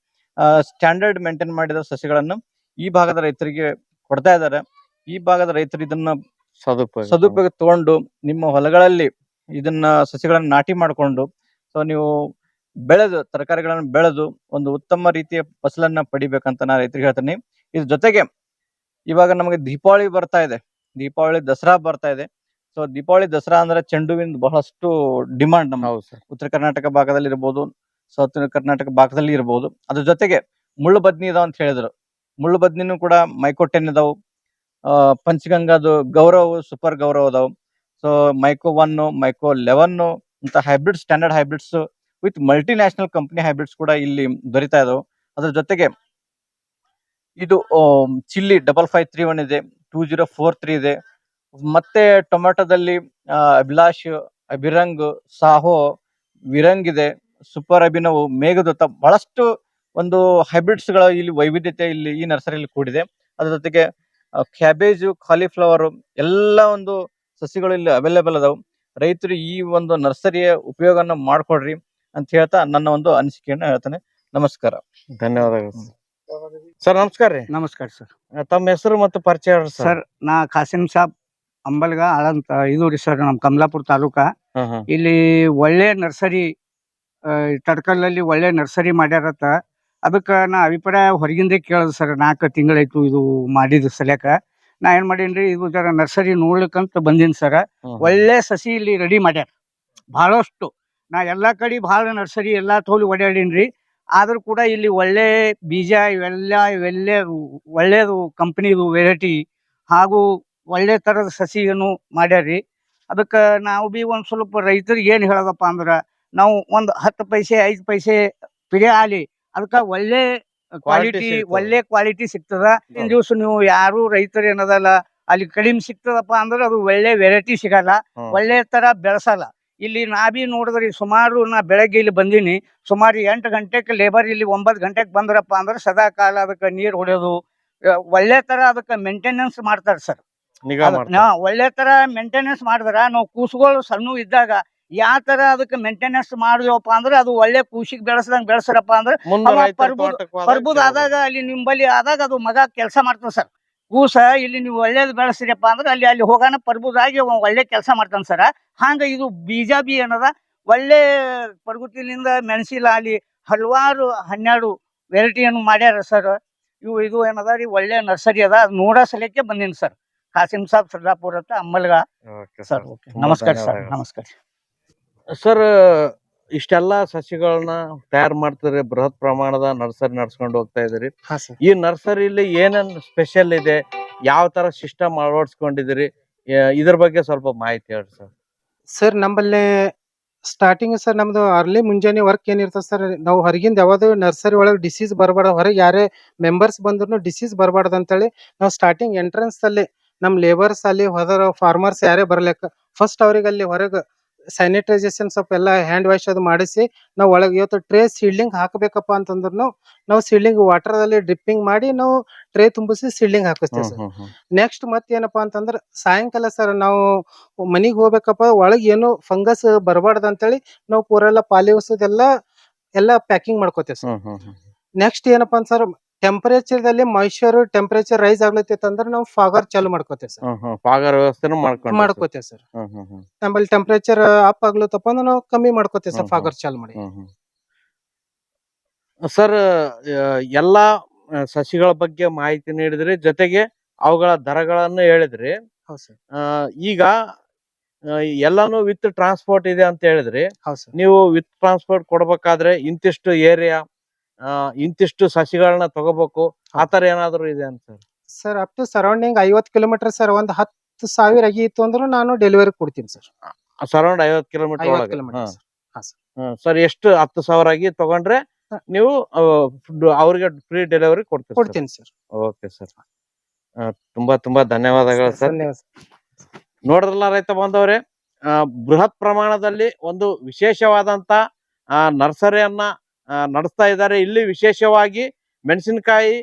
ಸ್ಟ್ಯಾಂಡರ್ಡ್ ಮೇಂಟೈನ್ ಮಾಡಿದ ಸಸಿಗಳನ್ನು ಈ ಭಾಗದ ರೈತರಿಗೆ ಕೊಡ್ತಾ ಇದ್ದಾರೆ. ಈ ಭಾಗದ ರೈತರು ಇದನ್ನ ಸದುಪಯೋಗ. ಸದುಪಯೋಗ ತಗೊಂಡು ನಿಮ್ಮ ಹೊಲಗಳಲ್ಲಿ ಇದನ್ನ ಸಸಿಗಳನ್ನ ನಾಟಿ ಮಾಡಿಕೊಂಡು ಸೊ ನೀವು ಬೆಳೆದು ತರಕಾರಿಗಳನ್ನು ಬೆಳೆದು ಒಂದು ಉತ್ತಮ ರೀತಿಯ ಫಸಲನ್ನ ಪಡಿಬೇಕಂತ ನಾನು ರೈತರಿಗೆ ಹೇಳ್ತೀನಿ. ಇದ್ರ ಜೊತೆಗೆ ಇವಾಗ ನಮಗೆ ದೀಪಾವಳಿ ಬರ್ತಾ ಇದೆ. ದೀಪಾವಳಿ ದಸರಾ ಬರ್ತಾ ಇದೆ. ಸೊ ದೀಪಾವಳಿ ದಸರಾ ಅಂದ್ರೆ ಚೆಂಡುವಿನ ಬಹಳಷ್ಟು ಡಿಮಾಂಡ್ ನಮ್ಮ ಉತ್ತರ ಕರ್ನಾಟಕ ಭಾಗದಲ್ಲಿ ಇರ್ಬೋದು ಸೌತ್ ಕರ್ನಾಟಕ ಭಾಗದಲ್ಲಿ ಇರ್ಬೋದು. ಅದ್ರ ಜೊತೆಗೆ ಮುಳ್ಳು ಬದ್ನಿ ಇದಾವ ಅಂತ ಹೇಳಿದ್ರು. ಮುಳ್ಳು ಬದ್ನಿನೂ ಕೂಡ ಮೈಕೋಟೆನ್ ಇದಾವು. ಪಂಚಗಂಗಾದು ಗೌರವ್ ಸೂಪರ್ ಗೌರವ್ ಅದಾವು so Mahyco one Mahyco eleven ಅಂತ hybrid standard hybrids with multinational company hybrids ಕೂಡ ಇಲ್ಲಿ ದೊರೀತಾ ಇದಾವೆ. ಅದರ ಜೊತೆಗೆ ಇದು chilli double five three one ಇದೆ, ಟೂ ಜೀರೋ ಫೋರ್ ತ್ರೀ ಇದೆ. ಮತ್ತೆ ಟೊಮೆಟೊದಲ್ಲಿ ಅಭಿಲಾಷ್, ಅಭಿರಂಗ್, ಸಾಹೋ, ವಿರಂಗ್ ಇದೆ, ಸೂಪರ್ ಅಭಿನವ್, ಮೇಘದೂತ ಬಹಳಷ್ಟು ಒಂದು ಹೈಬ್ರಿಡ್ಸ್ಗಳ ಇಲ್ಲಿ ವೈವಿಧ್ಯತೆ ಇಲ್ಲಿ ಈ ನರ್ಸರಿಯಲ್ಲಿ ಕೂಡಿದೆ. ಅದ್ರ ಜೊತೆಗೆ ಕ್ಯಾಬೇಜ್, ಕಾಲಿಫ್ಲವರ್ ಎಲ್ಲ ಒಂದು ಸಸಿಗಳು ಇಲ್ಲಿ ಅವೈಲೇಬಲ್ ಅದಾವೆ ರೈತರು ಈ ಒಂದು ನರ್ಸರಿಯ ಉಪಯೋಗನ ಮಾಡ್ಕೊಡ್ರಿ ಅಂತ ಹೇಳ್ತಾ ನನ್ನ ಒಂದು ಅನಿಸಿಕೆಯನ್ನು ಹೇಳ್ತಾನೆ. ನಮಸ್ಕಾರ. ಧನ್ಯವಾದಗಳು ಸರ್ ನಮಸ್ಕಾರ ರೀ. ನಮಸ್ಕಾರ ಸರ್. ತಮ್ಮ ಹೆಸರು ಮತ್ತು ಪರಿಚಯ ಹೇಳ್ರಿ ಸರ್. ಸರ್ ನಾ ಖಾಸಿಮ್ ಸಾಬ್ ಅಂಬಲ್ಗ ಆಳಂತ ಇದು ರೀ ಸರ್ ನಮ್ ಕಮಲಾಪುರ ತಾಲೂಕ. ಹ್ಮ್ ಹ್ಮ್ ಇಲ್ಲಿ ಒಳ್ಳೆ ನರ್ಸರಿ ತಡ್ಕಲ್ಲಲ್ಲಿ ಒಳ್ಳೆ ನರ್ಸರಿ ಮಾಡ್ಯಾರತ್ತ ಅದಕ್ಕ ನಾ ಅಭಿಪ್ರಾಯ ಹೊರಗಿಂದ ಕೇಳದ್ ಸರ್ ನಾಲ್ಕು ತಿಂಗಳಾಯ್ತು ಇದು ಮಾಡಿದ ಸಲಕ ನಾ ಏನ್ ಮಾಡೀನ್ರಿ ಇದು ಜರ ನರ್ಸರಿ ನೋಡ್ಲಿಕ್ಕಂತ ಬಂದೀನಿ ಸರ್. ಹ್ಮ್. ಒಳ್ಳೆ ಸಸಿ ಇಲ್ಲಿ ರೆಡಿ ಮಾಡ್ಯಾರ. ಬಹಳಷ್ಟು ನಾ ಎಲ್ಲಾ ಕಡೆ ಭಾಳ ನರ್ಸರಿ ಎಲ್ಲಾ ತೋಲಿ ಓಡಾಡೀನ್ರಿ ಆದ್ರೂ ಕೂಡ ಇಲ್ಲಿ ಒಳ್ಳೆ ಬೀಜ ಇವೆಲ್ಲ ಇವೆಲ್ಲ ಒಳ್ಳೇದು ಕಂಪನಿದು ವೆರೈಟಿ ಹಾಗೂ ಒಳ್ಳೆ ತರದ ಸಸಿಯನ್ನು ಮಾಡ್ಯಾರ್ರಿ. ಅದಕ್ಕ ನಾವು ಬಿ ಒಂದ್ ಸ್ವಲ್ಪ ರೈತರಿಗೆ ಏನ್ ಹೇಳೋದಪ್ಪ ಅಂದ್ರ ನಾವು ಒಂದ್ ಹತ್ತು ಪೈಸೆ ಐದು ಪೈಸೆ ಪಿಡೆ ಆಲಿ ಅದಕ್ಕ ಒಳ್ಳೆ ಕ್ವಾಲಿಟಿ ಒಳ್ಳೆ ಕ್ವಾಲಿಟಿ ಸಿಗ್ತದ. ಇನ್. ದಿವ್ಸ ನೀವು ಯಾರು ರೈತರು ಏನದಲ್ಲ ಅಲ್ಲಿ ಕಡಿಮೆ ಸಿಗ್ತದಪ್ಪ ಅಂದ್ರೆ ಅದು ಒಳ್ಳೆ ವೆರೈಟಿ ಸಿಗಲ್ಲ. ಒಳ್ಳೆ ತರ ಬೆಳೆಸಲ್ಲ. ಇಲ್ಲಿ ನಾ ಬಿ ನೋಡಿದ್ರಿ ಸುಮಾರು ನಾ ಬೆಳಗ್ಗೆ ಇಲ್ಲಿ ಬಂದೀನಿ. ಸುಮಾರು ಎಂಟು ಗಂಟೆಗೆ ಲೇಬರ್ ಇಲ್ಲಿ ಒಂಬತ್ತು ಗಂಟೆಗೆ ಬಂದ್ರಪ್ಪ ಅಂದ್ರೆ ಸದಾ ಕಾಲ ಅದಕ್ಕೆ ನೀರು ಹೊಡೆಯೋದು. ಒಳ್ಳೆ ತರ ಅದಕ್ಕೆ ಮೇಂಟೆನೆನ್ಸ್ ಮಾಡ್ತಾರೆ ಸರ್. ಒಳ್ಳೆ ತರ ಮೇಂಟೆನೆನ್ಸ್ ಮಾಡಿದ್ರ ನಾವು ಕೂಸುಗಳು ಸಣ್ಣ ಇದ್ದಾಗ ಯಾವ ತರ ಅದಕ್ಕೆ ಮೇಂಟೆನೆನ್ಸ್ ಮಾಡಿದ್ವಪ್ಪ ಅಂದ್ರೆ ಅದು ಒಳ್ಳೆ ಕೂಸಿಗೆ ಬೆಳೆಸದಂಗ್ ಬೆಳೆಸ್ರಪ್ಪ ಅಂದ್ರೆ ಪರ್ಬುದ್- ಆದಾಗ ಅಲ್ಲಿ ನಿಂಬಲ್ಲಿ ಆದಾಗ ಅದು ಮಗ ಕೆಲಸ ಮಾಡ್ತದೆ ಸರ್. ಕೂಸ ಇಲ್ಲಿ ನೀವು ಒಳ್ಳೇದು ಬೆಳೆಸಿರಿಯಪ್ಪ ಅಂದ್ರೆ ಅಲ್ಲಿ ಅಲ್ಲಿ ಹೋಗಾನ ಪರ್ಬುದಾಗಿ ಒಳ್ಳೆ ಕೆಲಸ ಮಾಡ್ತಾನೆ ಸರ. ಹಂಗ ಇದು ಬೀಜ ಬಿ ಏನದ? ಒಳ್ಳೆ ಪರ್ಗುತಿಲಿಂದ ಮೆಣಸಿಲ ಅಲ್ಲಿ ಹಲವಾರು ಹನ್ನೆರಡು ವೆರೈಟಿಯನ್ನು ಮಾಡ್ಯಾರ ಸರ್. ಇವು ಇದು ಏನದ ರೀ ಒಳ್ಳೆ ನರ್ಸರಿ ಅದ. ಅದ್ ನೋಡೋ ಸಲಕ್ಕೆ ಬಂದೀನಿ ಸರ್. ಕಾಸಿಂ ಸಾಬ್ ಸರ್ದಾಪುರ ಅಂತ ಅಮ್ಮಲ್ಗ. Sir okay. ನಮಸ್ಕಾರ ಸರ್. ನಮಸ್ಕಾರ. ಸರ್ ಇಷ್ಟೆಲ್ಲಾ ಸಸಿಗಳನ್ನ ತಯಾರು ಮಾಡ್ತಾರೆ ಬೃಹತ್ ಪ್ರಮಾಣದ ನರ್ಸರಿ ನಡ್ಸ್ಕೊಂಡು ಹೋಗ್ತಾ ಇದ್ದೀರಿ. ಹಾ ಸರ್. ಈ ನರ್ಸರಿಲಿ ಏನೇನ್ ಸ್ಪೆಷಲ್ ಇದೆ? ಯಾವ ತರ ಸಿಸ್ಟಮ್ ಅಳವಡಿಸ್ಕೊಂಡಿದ್ದೀರಿ? ಆ, ಇದ್ರ ಬಗ್ಗೆ ಸ್ವಲ್ಪ ಮಾಹಿತಿ ಹೇಳಿ ಸರ್. ಸರ್ ನಮ್ಮಲ್ಲಿ ಸ್ಟಾರ್ಟಿಂಗ್ ಸರ್ ನಮ್ದು ಅರ್ಲಿ ಮುಂಜಾನೆ ವರ್ಕ್ ಏನಿರ್ತದೆ ಸರ್ ನಾವು ಹೊರಗಿಂದ ಯಾವ್ದು ನರ್ಸರಿ ಒಳಗೆ ಡಿಸೀಸ್ ಬರಬಾರ್ದು ಹೊರಗೆ ಯಾರೇ ಮೆಂಬರ್ಸ್ ಬಂದ್ರು ಡಿಸೀಸ್ ಬರಬಾರ್ದು ಅಂತೇಳಿ ನಾವು ಸ್ಟಾರ್ಟಿಂಗ್ ಎಂಟ್ರೆನ್ಸ್ ಅಲ್ಲಿ ನಮ್ಮ ಲೇಬರ್ಸ್ ಅಲ್ಲಿ ಹೊರ ಫಾರ್ಮರ್ಸ್ ಯಾರೇ ಬರ್ಲಿಕ್ಕ ಫಸ್ಟ್ ಅವ್ರಿಗೆ ಅಲ್ಲಿ ಹೊರಗೆ ಸ್ಯಾನಿಟೈಸೇಷನ್ ಸ್ವಲ್ಪ ಎಲ್ಲ ಹ್ಯಾಂಡ್ ವಾಶ್ ಅದು ಮಾಡಿಸಿ ನಾವು ಒಳಗೆ ಇವತ್ತು ಟ್ರೇ ಸೀಲ್ಡಿಂಗ್ ಹಾಕಬೇಕಪ್ಪ ಅಂತಂದ್ರೂ ನಾವು ಸೀಡ್ಲಿಂಗ್ ವಾಟರ್ ಅಲ್ಲಿ ಡ್ರಿಪ್ಪಿಂಗ್ ಮಾಡಿ ನಾವು ಟ್ರೇ ತುಂಬಿಸಿ ಸೀಡ್ಲಿಂಗ್ ಹಾಕಿಸ್ತೇವೆ ಸರ್. ನೆಕ್ಸ್ಟ್ ಮತ್ತೇನಪ್ಪ ಅಂತಂದ್ರೆ ಸಾಯಂಕಾಲ ಸರ್ ನಾವು ಮನೆಗೆ ಹೋಗ್ಬೇಕಪ್ಪ ಒಳಗೆ ಏನು ಫಂಗಸ್ ಬರಬಾರ್ದು ಅಂತೇಳಿ ನಾವು ಪೂರೆಲ್ಲ ಪಾಲಿವಸದೆಲ್ಲ ಎಲ್ಲ ಪ್ಯಾಕಿಂಗ್ ಮಾಡ್ಕೋತೇವೆ ಸರ್. ನೆಕ್ಸ್ಟ್ ಏನಪ್ಪಾ ಅಂತ ಸರ್ ಟೆಂಪರೇಚರ್ ದಲ್ಲಿ ಮಾಯಿಶ್ಚರ್ ಟೆಂಪರೇಚರ್ ರೈಸ್ ಆಗ್ಲತ್ತೈತೆ ಅಂದ್ರೆ ನಾವು ಫಾಗರ್ ಚಾಲು ಮಾಡ್ಕೋತೇವೆ ಸರ್ ಫಾಗರ್ ವ್ಯವಸ್ಥೆನೂ ಮಾಡ್ಕೊಂಡು ಮಾಡ್ಕೋತೇವೆ ಸರ್ ಆಮೇಲೆ ಟೆಂಪರೇಚರ್ ಅಪ್ ಆಗ್ಲತ್ತಪ್ಪ ಅಂದ್ರೆ ನಾವು ಕಮ್ಮಿ ಮಾಡ್ಕೋತೇವೆ ಸರ್ ಫಾಗರ್ ಚಾಲು ಮಾಡಿ. ಸರ್ ಎಲ್ಲಾ ಸಸಿಗಳ ಬಗ್ಗೆ ಮಾಹಿತಿ ನೀಡಿದ್ರಿ. ಜೊತೆಗೆ ಅವುಗಳ ದರಗಳನ್ನು ಹೇಳಿದ್ರಿ. ಈಗ ಎಲ್ಲಾನು ವಿತ್ ಟ್ರಾನ್ಸ್ಪೋರ್ಟ್ ಇದೆ ಅಂತ ಹೇಳಿದ್ರಿ. ನೀವು ವಿತ್ ಟ್ರಾನ್ಸ್ಪೋರ್ಟ್ ಕೊಡ್ಬೇಕಾದ್ರೆ ಇಂತಿಷ್ಟು ಏರಿಯಾ ಇಂತಿಷ್ಟು ಸಸಿಗಳನ್ನ ತಗೋಬೇಕು. ಆತರ ಏನಾದ್ರು ಇದೆ ಅಂತ sir? Sir up to surrounding ಐವತ್ ಕಿಲೋಮೀಟರ್ ಸರ್ ಒಂದ್ ಹತ್ತು ಸಾವಿರ ಆಗಿತ್ತು ಅಂದ್ರೆ ನಾನು ಡೆಲಿವರಿ ಕೊಡ್ತೀನಿ ಸರ್. ಸರೌಂಡ್ ಐವತ್ ಕಿಲೋಮೀಟರ್ ಐವತ್ ಒಳಗೆ. Kilometre sir. ಎಷ್ಟು ಹತ್ತು ಸಾವಿರ ಆಗಿ ತಗೊಂಡ್ರೆ ನೀವು ಅವ್ರಿಗೆ ಫ್ರೀ ಡೆಲಿವರಿ ಕೊಡ್ತೀವಿ ಕೊಡ್ತೀನಿ ಸರ್. Okay sir. ತುಂಬಾ ತುಂಬಾ ಧನ್ಯವಾದಗಳು ಸರ್ ನೋಡಿದ್ರಲ್ಲ ನೋಡ್ರಲ್ಲ ರೈತ ಬಾಂಧವರೇ ಆ, ಬೃಹತ್ ಪ್ರಮಾಣದಲ್ಲಿ ಒಂದು ವಿಶೇಷವಾದಂತ ಆ, ನರ್ಸರಿಯನ್ನ ನಡೆಸ್ತಾ ಇದ್ದಾರೆ. ಇಲ್ಲಿ ವಿಶೇಷವಾಗಿ ಮೆಣಸಿನಕಾಯಿ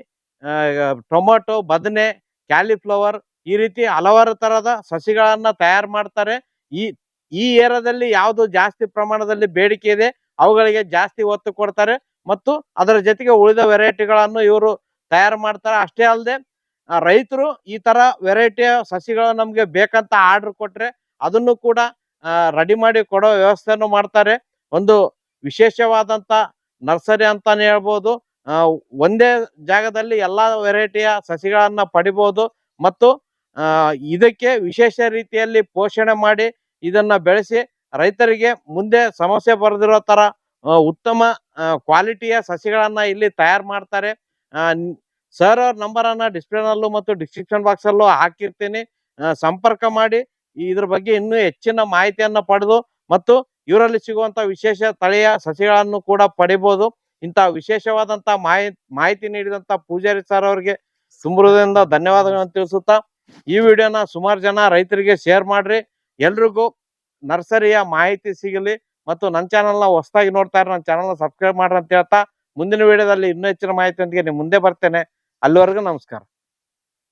ಟೊಮೊಟೊ, ಬದನೆ, ಕ್ಯಾಲಿಫ್ಲವರ್ ಈ ರೀತಿ ಹಲವಾರು ತರದ ಸಸಿಗಳನ್ನ ತಯಾರು ಮಾಡ್ತಾರೆ. ಈ ಈ ಏರಿಯಾದಲ್ಲಿ ಯಾವುದು ಜಾಸ್ತಿ ಪ್ರಮಾಣದಲ್ಲಿ ಬೇಡಿಕೆ ಇದೆ ಅವುಗಳಿಗೆ ಜಾಸ್ತಿ ಒತ್ತು ಕೊಡ್ತಾರೆ. ಮತ್ತು ಅದರ ಜೊತೆಗೆ ಉಳಿದ ವೆರೈಟಿಗಳನ್ನು ಇವರು ತಯಾರು ಮಾಡ್ತಾರೆ. ಅಷ್ಟೇ ಅಲ್ಲದೆ ರೈತರು ಈ ತರ ವೆರೈಟಿಯ ಸಸಿಗಳು ನಮಗೆ ಬೇಕಂತ ಆರ್ಡರ್ ಕೊಟ್ರೆ ಅದನ್ನು ಕೂಡ ರೆಡಿ ಮಾಡಿ ಕೊಡೋ ವ್ಯವಸ್ಥೆಯನ್ನು ಮಾಡ್ತಾರೆ. ಒಂದು ವಿಶೇಷವಾದಂತ ನರ್ಸರಿ ಅಂತಾನೆ ಹೇಳ್ಬೋದು. ಒಂದೇ ಜಾಗದಲ್ಲಿ ಎಲ್ಲಾ ವೆರೈಟಿಯ ಸಸಿಗಳನ್ನ ಪಡಿಬಹುದು ಮತ್ತು ಇದಕ್ಕೆ ವಿಶೇಷ ರೀತಿಯಲ್ಲಿ ಪೋಷಣೆ ಮಾಡಿ ಇದನ್ನ ಬೆಳೆಸಿ ರೈತರಿಗೆ ಮುಂದೆ ಸಮಸ್ಯೆ ಬರೆದಿರೋ ತರ ಉತ್ತಮ ಕ್ವಾಲಿಟಿಯ ಸಸಿಗಳನ್ನ ಇಲ್ಲಿ ತಯಾರು ಮಾಡ್ತಾರೆ. ಸರ್ ಅವ್ರ ನಂಬರ್ ಅನ್ನ ಡಿಸ್ಪ್ಲೇ ನಲ್ಲೂ ಮತ್ತು ಡಿಸ್ಕ್ರಿಪ್ಷನ್ ಬಾಕ್ಸ್ ಅಲ್ಲೂ ಹಾಕಿರ್ತೀನಿ ಸಂಪರ್ಕ ಮಾಡಿ. ಇದ್ರ ಬಗ್ಗೆ ಇನ್ನೂ ಹೆಚ್ಚಿನ ಮಾಹಿತಿಯನ್ನ ಪಡೆದು ಮತ್ತು ಇವರಲ್ಲಿ ಸಿಗುವಂತ ವಿಶೇಷ ತಳಿಯ ಸಸಿಗಳನ್ನು ಕೂಡ ಪಡಿಬಹುದು ಇಂತ ವಿಶೇಷವಾದಂತ ಮಾಹಿತಿ ಮಾಹಿತಿ ನೀಡಿದಂತ ಪೂಜಾರಿ ಸರ್ ಅವರಿಗೆ ತುಂಬುವುದರಿಂದ ಧನ್ಯವಾದಗಳನ್ನು ತಿಳಿಸುತ್ತಾ, ಈ ವಿಡಿಯೋನ ಸುಮಾರು ಜನ ರೈತರಿಗೆ ಶೇರ್ ಮಾಡ್ರಿ. ಎಲ್ರಿಗೂ ನರ್ಸರಿಯ ಮಾಹಿತಿ ಸಿಗಲಿ ಮತ್ತು ನನ್ನ ಚಾನಲ್ನ ಹೊಸದಾಗಿ ನೋಡ್ತಾ ಇರೋ ನನ್ನ ಚಾನಲ್ನ ಸಬ್ಸ್ಕ್ರೈಬ್ ಮಾಡ್ರಿ ಅಂತ ಹೇಳ್ತಾ, ಮುಂದಿನ ವಿಡಿಯೋದಲ್ಲಿ ಇನ್ನೂ ಹೆಚ್ಚಿನ ಮಾಹಿತಿಯೊಂದಿಗೆ ನಿಮ್ಮ ಮುಂದೆ ಬರ್ತೇನೆ. ಅಲ್ಲಿವರೆಗೂ ನಮಸ್ಕಾರ.